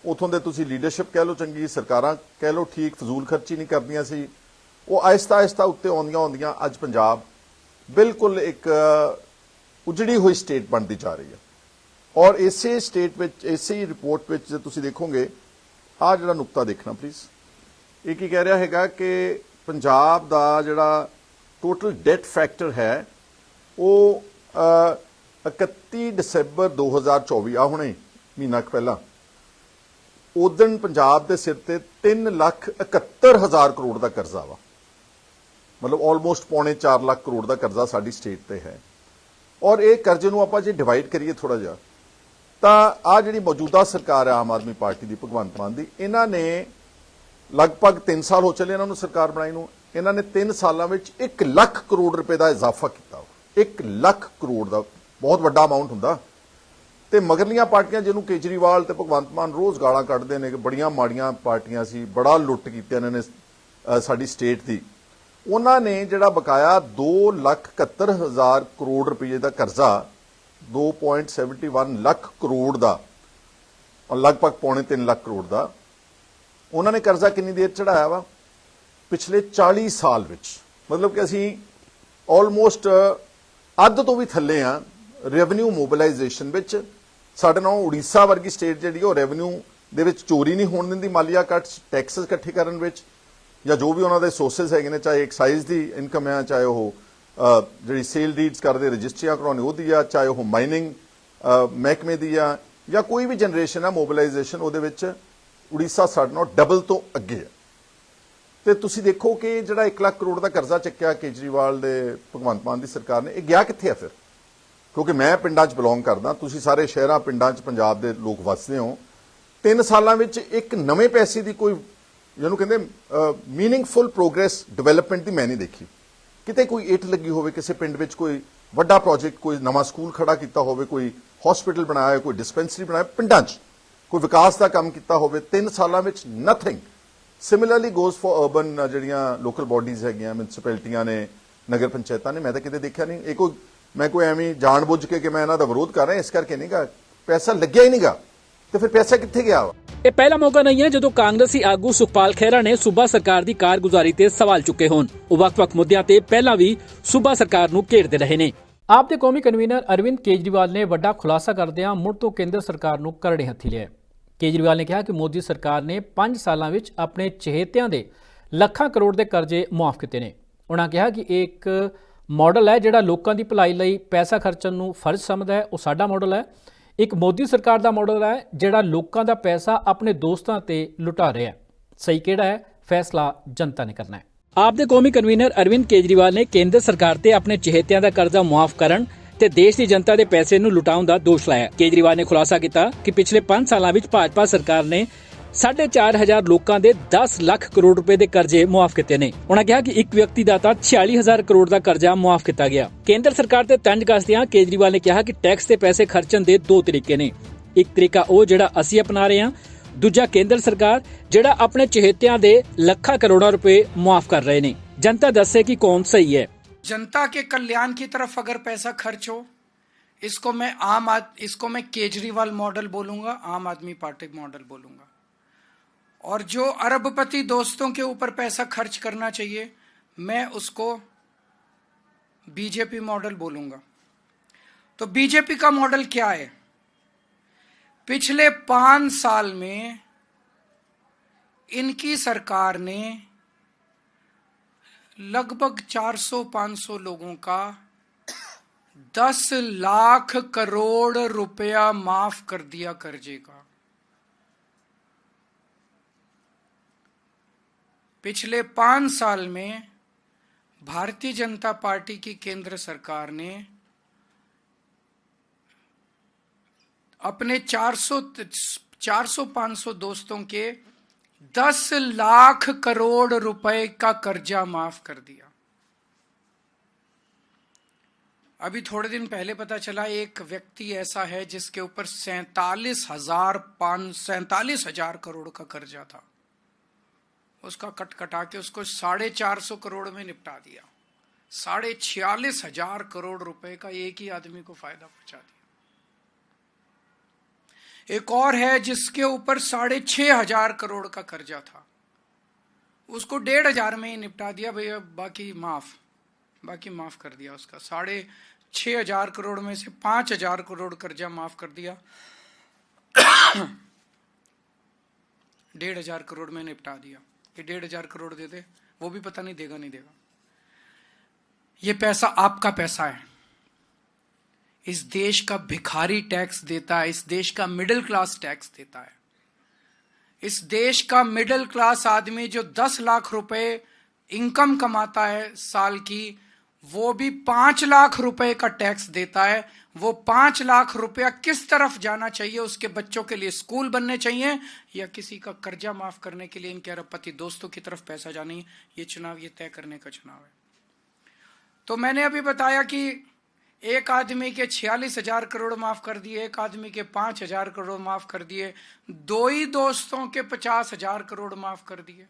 ਉਥੋਂ ਦੇ ਤੁਸੀਂ ਲੀਡਰਸ਼ਿਪ ਕਹਿ ਲਓ, ਚੰਗੀ ਸਰਕਾਰਾਂ ਕਹਿ ਲਓ, ਠੀਕ, ਫਜ਼ੂਲ ਖਰਚੀ ਨਹੀਂ ਕਰਦੀਆਂ ਸੀ। ਉਹ ਆਹਿਸਤਾ ਆਹਿਸਤਾ ਉੱਤੇ ਆਉਂਦੀਆਂ ਆਉਂਦੀਆਂ ਅੱਜ ਪੰਜਾਬ ਬਿਲਕੁਲ ਇੱਕ ਉਜੜੀ ਹੋਈ ਸਟੇਟ ਬਣਦੀ ਜਾ ਰਹੀ ਹੈ। ਔਰ ਇਸੇ ਸਟੇਟ ਵਿੱਚ, ਇਸੇ ਰਿਪੋਰਟ ਵਿੱਚ ਜੇ ਤੁਸੀਂ ਦੇਖੋਗੇ ਆ ਜਿਹੜਾ ਨੁਕਤਾ ਦੇਖਣਾ ਪਲੀਜ਼ ਇਹ ਕੀ ਕਹਿ ਰਿਹਾ ਹੈਗਾ ਕਿ ਪੰਜਾਬ ਦਾ ਜਿਹੜਾ ਟੋਟਲ ਡੈਟ ਫੈਕਟਰ ਹੈ, ਉਹ 31 ਦਸੰਬਰ 2024 ਆ ਹੁਣੇ, ਮਹੀਨਾ ਕੁ ਪਹਿਲਾਂ ਉਦੋਂ ਪੰਜਾਬ ਦੇ ਸਿਰ ਤੇ 3 ਲੱਖ 71 ਹਜ਼ਾਰ ਕਰੋੜ ਦਾ ਕਰਜ਼ਾ ਵਾ। ਮਤਲਬ ਆਲਮੋਸਟ ਪੌਣੇ 4 ਲੱਖ ਕਰੋੜ ਦਾ ਕਰਜ਼ਾ ਸਾਡੀ ਸਟੇਟ ਤੇ ਹੈ। ਔਰ ਇਹ ਕਰਜ਼ੇ ਨੂੰ ਆਪਾਂ ਜੇ ਡਿਵਾਈਡ ਕਰੀਏ ਥੋੜਾ ਜਿਹਾ, ਤਾਂ ਆ ਜਿਹੜੀ ਮੌਜੂਦਾ ਸਰਕਾਰ ਹੈ ਆਮ ਆਦਮੀ ਪਾਰਟੀ ਦੀ, ਭਗਵੰਤ ਮਾਨ ਦੀ, ਇਹਨਾਂ ਨੇ ਲਗਭਗ 3 ਸਾਲ ਹੋ ਚੱਲੇ ਇਹਨਾਂ ਨੂੰ ਸਰਕਾਰ ਬਣਾਈ ਨੂੰ, ਇਹਨਾਂ ਨੇ 3 ਸਾਲਾਂ ਵਿੱਚ 1 ਲੱਖ ਕਰੋੜ ਰੁਪਏ ਦਾ ਇਜ਼ਾਫਾ ਕੀਤਾ। 1 ਲੱਖ ਕਰੋੜ ਦਾ ਬਹੁਤ ਵੱਡਾ ਅਮਾਉਂਟ ਹੁੰਦਾ। ਤੇ ਮਗਰਲੀਆਂ ਪਾਰਟੀਆਂ ਜਿਹਨੂੰ ਕੇਜਰੀਵਾਲ ਤੇ ਭਗਵੰਤ ਮਾਨ ਰੋਜ਼ ਗਾਲਾਂ ਕੱਢਦੇ ਨੇ ਕਿ ਬੜੀਆਂ ਮਾੜੀਆਂ ਪਾਰਟੀਆਂ ਸੀ, ਬੜਾ ਲੁੱਟ ਕੀਤਾ ਇਹਨਾਂ ਨੇ ਸਾਡੀ ਸਟੇਟ ਦੀ। ਉਹਨਾਂ ਨੇ ਜਿਹੜਾ ਬਕਾਇਆ 271000 ਕਰੋੜ ਰੁਪਏ ਦਾ ਕਰਜ਼ਾ 2.71 ਲੱਖ ਕਰੋੜ ਦਾ, ਲਗਭਗ ਪੌਣੇ 3 ਲੱਖ ਕਰੋੜ ਦਾ, ਉਹਨਾਂ ਨੇ ਕਰਜ਼ਾ ਕਿੰਨੀ ਦੇਰ ਚੜਾਇਆ ਵਾ? ਪਿਛਲੇ 40 ਸਾਲ ਵਿੱਚ। ਮਤਲਬ ਕਿ ਅਸੀਂ ਆਲਮੋਸਟ ਅੱਧ ਤੋਂ ਵੀ ਥੱਲੇ ਆ। ਰੈਵਨਿਊ ਮੋਬਿਲਾਈਜੇਸ਼ਨ ਵਿੱਚ ਸਾਡੇ ਨਾਲ ਉੜੀਸਾ ਵਰਗੀ ਸਟੇਟ ਜਿਹੜੀ ਉਹ ਰੈਵਨਿਊ ਦੇ ਵਿੱਚ ਚੋਰੀ ਨਹੀਂ ਹੋਣ ਦਿੰਦੀ ਮਾਲੀਆ ਕੱਟਸ ਟੈਕਸਸ ਇਕੱਠੇ ਕਰਨ ਵਿੱਚ ਜਾਂ ਜੋ ਵੀ ਉਹਨਾਂ ਦੇ ਸੋਰਸਸ ਹੈਗੇ ਨੇ, ਚਾਹੇ ਐਕਸਾਈਜ਼ ਦੀ ਇਨਕਮ ਹੈ ਚਾਹੇ ਉਹ ਜਿਹੜੀ ਸੇਲ ਡੀਡਸ ਕਰਦੇ, ਰਜਿਸਟਰੀਆਂ ਕਰਾਉਣੀ ਉਹਦੀ ਆ, ਚਾਹੇ ਉਹ ਮਾਈਨਿੰਗ ਮਹਿਕਮੇ ਦੀ ਆ, ਜਾਂ ਕੋਈ ਵੀ ਜਨਰੇਸ਼ਨ ਆ ਮੋਬਿਲਾਈਜੇਸ਼ਨ ਉਹਦੇ ਵਿੱਚ ਉੜੀਸਾ ਸਾਡੇ ਨਾਲ ਡਬਲ ਤੋਂ ਅੱਗੇ ਹੈ ਤੇ ਤੁਸੀਂ ਦੇਖੋ ਕਿ ਜਿਹੜਾ 1 ਲੱਖ ਕਰੋੜ ਦਾ ਕਰਜ਼ਾ ਚੱਕਿਆ ਕੇਜਰੀਵਾਲ ਦੇ ਭਗਵੰਤ ਮਾਨ ਦੀ ਸਰਕਾਰ ਨੇ, ਇਹ ਗਿਆ ਕਿੱਥੇ ਆ ਫਿਰ? ਕਿਉਂਕਿ ਮੈਂ ਪਿੰਡਾਂ 'ਚ ਬਿਲੋਂਗ ਕਰਦਾ, ਤੁਸੀਂ ਸਾਰੇ ਸ਼ਹਿਰਾਂ, ਪਿੰਡਾਂ 'ਚ ਪੰਜਾਬ ਦੇ ਲੋਕ ਵੱਸਦੇ ਹੋ। ਤਿੰਨ ਸਾਲਾਂ ਵਿੱਚ ਇੱਕ ਨਵੇਂ ਪੈਸੇ ਦੀ ਕੋਈ, ਜਿਹਨੂੰ ਕਹਿੰਦੇ ਮੀਨਿੰਗਫੁਲ ਪ੍ਰੋਗਰੈਸ ਡਿਵੈਲਪਮੈਂਟ ਦੀ ਮੈਂ ਨਹੀਂ ਦੇਖੀ। ਕਿਤੇ ਕੋਈ ਇੱਟ ਲੱਗੀ ਹੋਵੇ, ਕਿਸੇ ਪਿੰਡ ਵਿੱਚ ਕੋਈ ਵੱਡਾ ਪ੍ਰੋਜੈਕਟ ਕੋਈ ਨਵਾਂ ਸਕੂਲ ਖੜਾ ਕੀਤਾ ਹੋਵੇ, ਕੋਈ ਹਸਪੀਟਲ ਬਣਾਇਆ, ਕੋਈ ਡਿਸਪੈਂਸਰੀ ਬਣਾਇਆ, ਪਿੰਡਾਂ 'ਚ ਕੋਈ ਵਿਕਾਸ ਦਾ ਕੰਮ ਕੀਤਾ ਹੋਵੇ, ਤਿੰਨ ਸਾਲਾਂ ਵਿੱਚ nothing similarly goes for urban ਜਿਹੜੀਆਂ ਲੋਕਲ ਬਾਡੀਜ਼ ਹੈਗੀਆਂ ਮਿਊਨਿਸਪੈਲਿਟੀਆਂ ਨੇ, ਨਗਰ ਪੰਚਾਇਤਾਂ ਨੇ, ਮੈਂ ਤਾਂ ਕਿਤੇ ਦੇਖਿਆ ਨਹੀਂ। ਇਹ ਕੋਈ ਮੈਂ ਕੋਈ ਐਵੇਂ ਜਾਣਬੁੱਝ ਕੇ ਕਿ ਮੈਂ ਇਹਨਾਂ ਦਾ ਵਿਰੋਧ ਕਰ ਰਿਹਾ ਇਸ ਕਰਕੇ ਨਹੀਂਗਾ ਪੈਸਾ ਲੱਗਿਆ ਹੀ ਨਹੀਂਗਾ ਤੇ ਫਿਰ ਪੈਸਾ ਕਿੱਥੇ ਗਿਆ ਵਾ? ਇਹ ਪਹਿਲਾ ਮੌਕਾ ਨਹੀਂ ਹੈ ਜਦੋਂ ਕਾਂਗਰਸੀ ਆਗੂ ਸੁਖਪਾਲ ਖਹਿਰਾ ਨੇ ਸੂਬਾ ਸਰਕਾਰ ਦੀ ਕਾਰਗੁਜ਼ਾਰੀ ਤੇ ਸਵਾਲ ਚੁੱਕੇ ਹੋਣ। ਉਹ ਵੱਖ-ਵੱਖ ਮੁੱਦਿਆਂ ਤੇ ਪਹਿਲਾਂ ਵੀ ਸੂਬਾ ਸਰਕਾਰ ਨੂੰ ਘੇਰਦੇ ਰਹੇ ਨੇ। ਆਪ ਦੇ ਕੌਮੀ ਕਨਵੀਨਰ ਅਰਵਿੰਦ ਕੇਜਰੀਵਾਲ ਨੇ ਵੱਡਾ ਖੁਲਾਸਾ ਕਰਦਿਆਂ ਮੁੜ ਤੋਂ ਕੇਂਦਰ ਸਰਕਾਰ ਨੂੰ ਕਰੜੇ ਹੱਥੀ ਲਿਆ। ਕੇਜਰੀਵਾਲ ਨੇ ਕਿਹਾ ਕਿ ਮੋਦੀ ਸਰਕਾਰ ਨੇ 5 ਸਾਲਾਂ ਵਿੱਚ ਆਪਣੇ ਚਹੇਤਿਆਂ ਦੇ ਲੱਖਾਂ ਕਰੋੜ ਦੇ ਕਰਜ਼ੇ ਮੁਆਫ ਕੀਤੇ ਨੇ। ਉਹਨਾਂ ਕਿਹਾ ਕਿ ਇਹ ਇੱਕ ਮਾਡਲ ਹੈ ਜਿਹੜਾ ਲੋਕਾਂ ਦੀ ਭਲਾਈ ਲਈ ਪੈਸਾ ਖਰਚਣ ਨੂੰ ਫਰਜ਼ ਸਮਝਦਾ ਹੈ, ਉਹ ਸਾਡਾ ਮਾਡਲ ਹੈ। ਇੱਕ ਮੋਦੀ ਸਰਕਾਰ ਦਾ ਮਾਡਲ ਹੈ, ਜਿਹੜਾ ਲੋਕਾਂ ਦਾ ਪੈਸਾ ਆਪਣੇ ਦੋਸਤਾਂ ਤੇ ਲੁਟਾ ਰਿਹਾ ਹੈ। ਸਹੀ ਕਿਹੜਾ ਹੈ? ਫੈਸਲਾ ਜਨਤਾ ਨੇ ਕਰਨਾ ਹੈ। ਆਪ ਦੇ ਕੌਮੀ ਕਨਵੀਨਰ ਅਰਵਿੰਦ ਕੇਜਰੀਵਾਲ ਨੇ ਕੇਂਦਰ ਸਰਕਾਰ ਤੇ ਆਪਣੇ ਚਹੇਤਿਆਂ ਦਾ ਕਰਜ਼ਾ ਮੁਆਫ ਕਰਨ ਤੇ ਦੇਸ਼ ਦੀ ਜਨਤਾ ਦੇ ਪੈਸੇ ਨੂੰ ਲੁਟਾਉਣ ਦਾ ਦੋਸ਼ ਲਾਇਆ ਕੇਜਰੀਵਾਲ ਨੇ ਖੁਲਾਸਾ ਕੀਤਾ ਕਿ ਪਿਛਲੇ 5 ਸਾਲਾਂ ਵਿੱਚ ਭਾਜਪਾ ਸਰਕਾਰ ਨੇ 4.5 ਲੋਕਾਂ ਦੇ 10 ਲੱਖ ਕਰੋੜ ਰੁਪਏ ਦੇ ਕਰਜ਼ੇ ਮੁਆਫ ਕੀਤੇ ਨੇ ਉਹਨਾਂ ਕਿਹਾ ਕਿ ਇੱਕ ਵਿਅਕਤੀ ਦਾ ਤਾਂ 46000 ਕਰੋੜ ਦਾ ਕਰਜ਼ਾ ਮੁਆਫ ਕੀਤਾ ਗਿਆ ਕੇਂਦਰ ਸਰਕਾਰ ਤੇ ਤੰਜ ਕੱਸਦਿਆਂ ਕੇਜਰੀਵਾਲ ਨੇ ਕਿਹਾ ਕਿ ਟੈਕਸ ਤੇ ਪੈਸੇ ਖਰਚਣ ਦੇ ਦੋ ਤਰੀਕੇ ਨੇ ਇੱਕ ਤਰੀਕਾ ਉਹ ਜਿਹੜਾ ਅਸੀਂ ਅਪਣਾ ਰਹੇ ਹਾਂ ਦੂਜਾ ਕੇਂਦਰ ਸਰਕਾਰ ਜਿਹੜਾ ਆਪਣੇ ਚਹੇਤਿਆਂ ਦੇ ਲੱਖਾਂ ਕਰੋੜਾਂ ਰੁਪਏ ਮੁਆਫ ਕਰ ਰਹੇ ਨੇ ਜਨਤਾ ਦੱਸੇ ਕਿ ਕੌਣ ਸਹੀ ਹੈ जनता के कल्याण की तरफ अगर पैसा खर्च हो इसको मैं आम आद इसको मैं केजरीवाल मॉडल बोलूंगा आम आदमी पार्टी मॉडल बोलूंगा और जो अरबपति दोस्तों के ऊपर पैसा खर्च करना चाहिए, मैं उसको बीजेपी मॉडल बोलूँगा। तो बीजेपी का मॉडल क्या है? पिछले पाँच साल में इनकी सरकार ने लगभग 400-500 लोगों का 10 लाख करोड़ रुपया माफ़ कर दिया कर्जे का। पिछले पाँच साल में भारतीय जनता पार्टी की केंद्र सरकार ने अपने 400 400-500 दोस्तों के 10 लाख करोड़ रुपए का कर्जा माफ़ कर दिया। अभी थोड़े दिन पहले पता चला, एक व्यक्ति ऐसा है जिसके ऊपर सैतालीस हज़ार पाँच, सैतालीस हज़ार करोड़ का कर्जा था। उसका कट कटा के उसको साढ़े चार सौ करोड़ में निपटा दिया। साढ़े छियालीस हज़ार करोड़ रुपए का एक ही आदमी को फ़ायदा पहुँचा दिया। एक और है जिसके ऊपर साढ़े छह हज़ार करोड़ का कर्जा था। उसको डेढ़ हज़ार में ही निपटा दिया, भैया, बाकी माफ़ बाकी माफ़ कर दिया उसका। साढ़े छह हज़ार करोड़ में से पाँच हज़ार करोड़ कर्जा माफ़ कर दिया। डेढ़ हज़ार करोड़ में निपटा दिया। ये डेढ़ हज़ार करोड़ दे दे, वो भी पता नहीं देगा नहीं देगा। ये पैसा आपका पैसा है। इस देश का भिखारी टैक्स देता है, इस देश का मिडिल क्लास टैक्स देता है। इस देश का मिडिल क्लास आदमी जो दस लाख रुपए इनकम कमाता है साल की वो भी पाँच लाख रुपए का टैक्स देता है। वो पाँच लाख रुपया किस तरफ़ जाना चाहिए, उसके बच्चों के लिए स्कूल बनने चाहिए या किसी का कर्जा माफ़ करने के लिए इनके अरबपति दोस्तों की तरफ़ पैसा जाना है, ये चुनाव, ये तय करने का चुनाव है। तो मैंने अभी बताया कि एक आदमी के छियालीस हज़ार करोड़ माफ़ कर दिए, एक आदमी के पाँच हज़ार करोड़ माफ़ कर दिए, दो ही दोस्तों के पचास हज़ार करोड़ माफ़ कर दिए।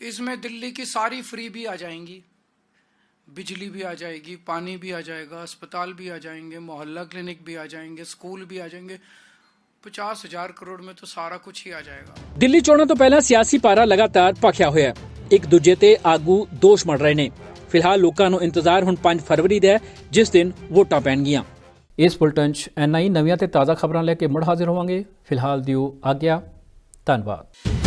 इसमें दिल्ली की सारी फ्री भी आ जाएँगी। बिजली भी आ जाएगी पानी भी आ जाएगा अस्पताल भी आ जाएंगे मोहल्ला क्लिनिक भी आ जाएंगे स्कूल भी आ जाएंगे पचास हजार करोड़ में तो सारा कुछ ही आ जाएगा ਦਿੱਲੀ ਚੋਣਾਂ ਤੋਂ ਪਹਿਲਾਂ ਸਿਆਸੀ ਪਾਰਾ ਲਗਾਤਾਰ ਭਖਿਆ ਹੋਇਆ ਹੈ ਇੱਕ ਦੂਜੇ ਤੇ ਆਗੂ ਦੋਸ਼ ਮੜ ਰਹੇ ਨੇ ਫਿਲਹਾਲ ਲੋਕਾਂ ਨੂੰ ਇੰਤਜ਼ਾਰ ਹੁਣ 5 ਫਰਵਰੀ ਦਾ ਹੈ ਜਿਸ ਦਿਨ ਵੋਟਾਂ ਪੈਣਗੀਆਂ ਇਸ ਬੁਲਟਨ 'ਚ ਐਨਆਈ ਨਵੀਆਂ ਤੇ ਤਾਜ਼ਾ ਖਬਰਾਂ ਲੈ ਕੇ ਮੁੜ ਹਾਜ਼ਰ ਹੋਵਾਂਗੇ ਫਿਲਹਾਲ ਦਿਓ ਆਗਿਆ ਧੰਨਵਾਦ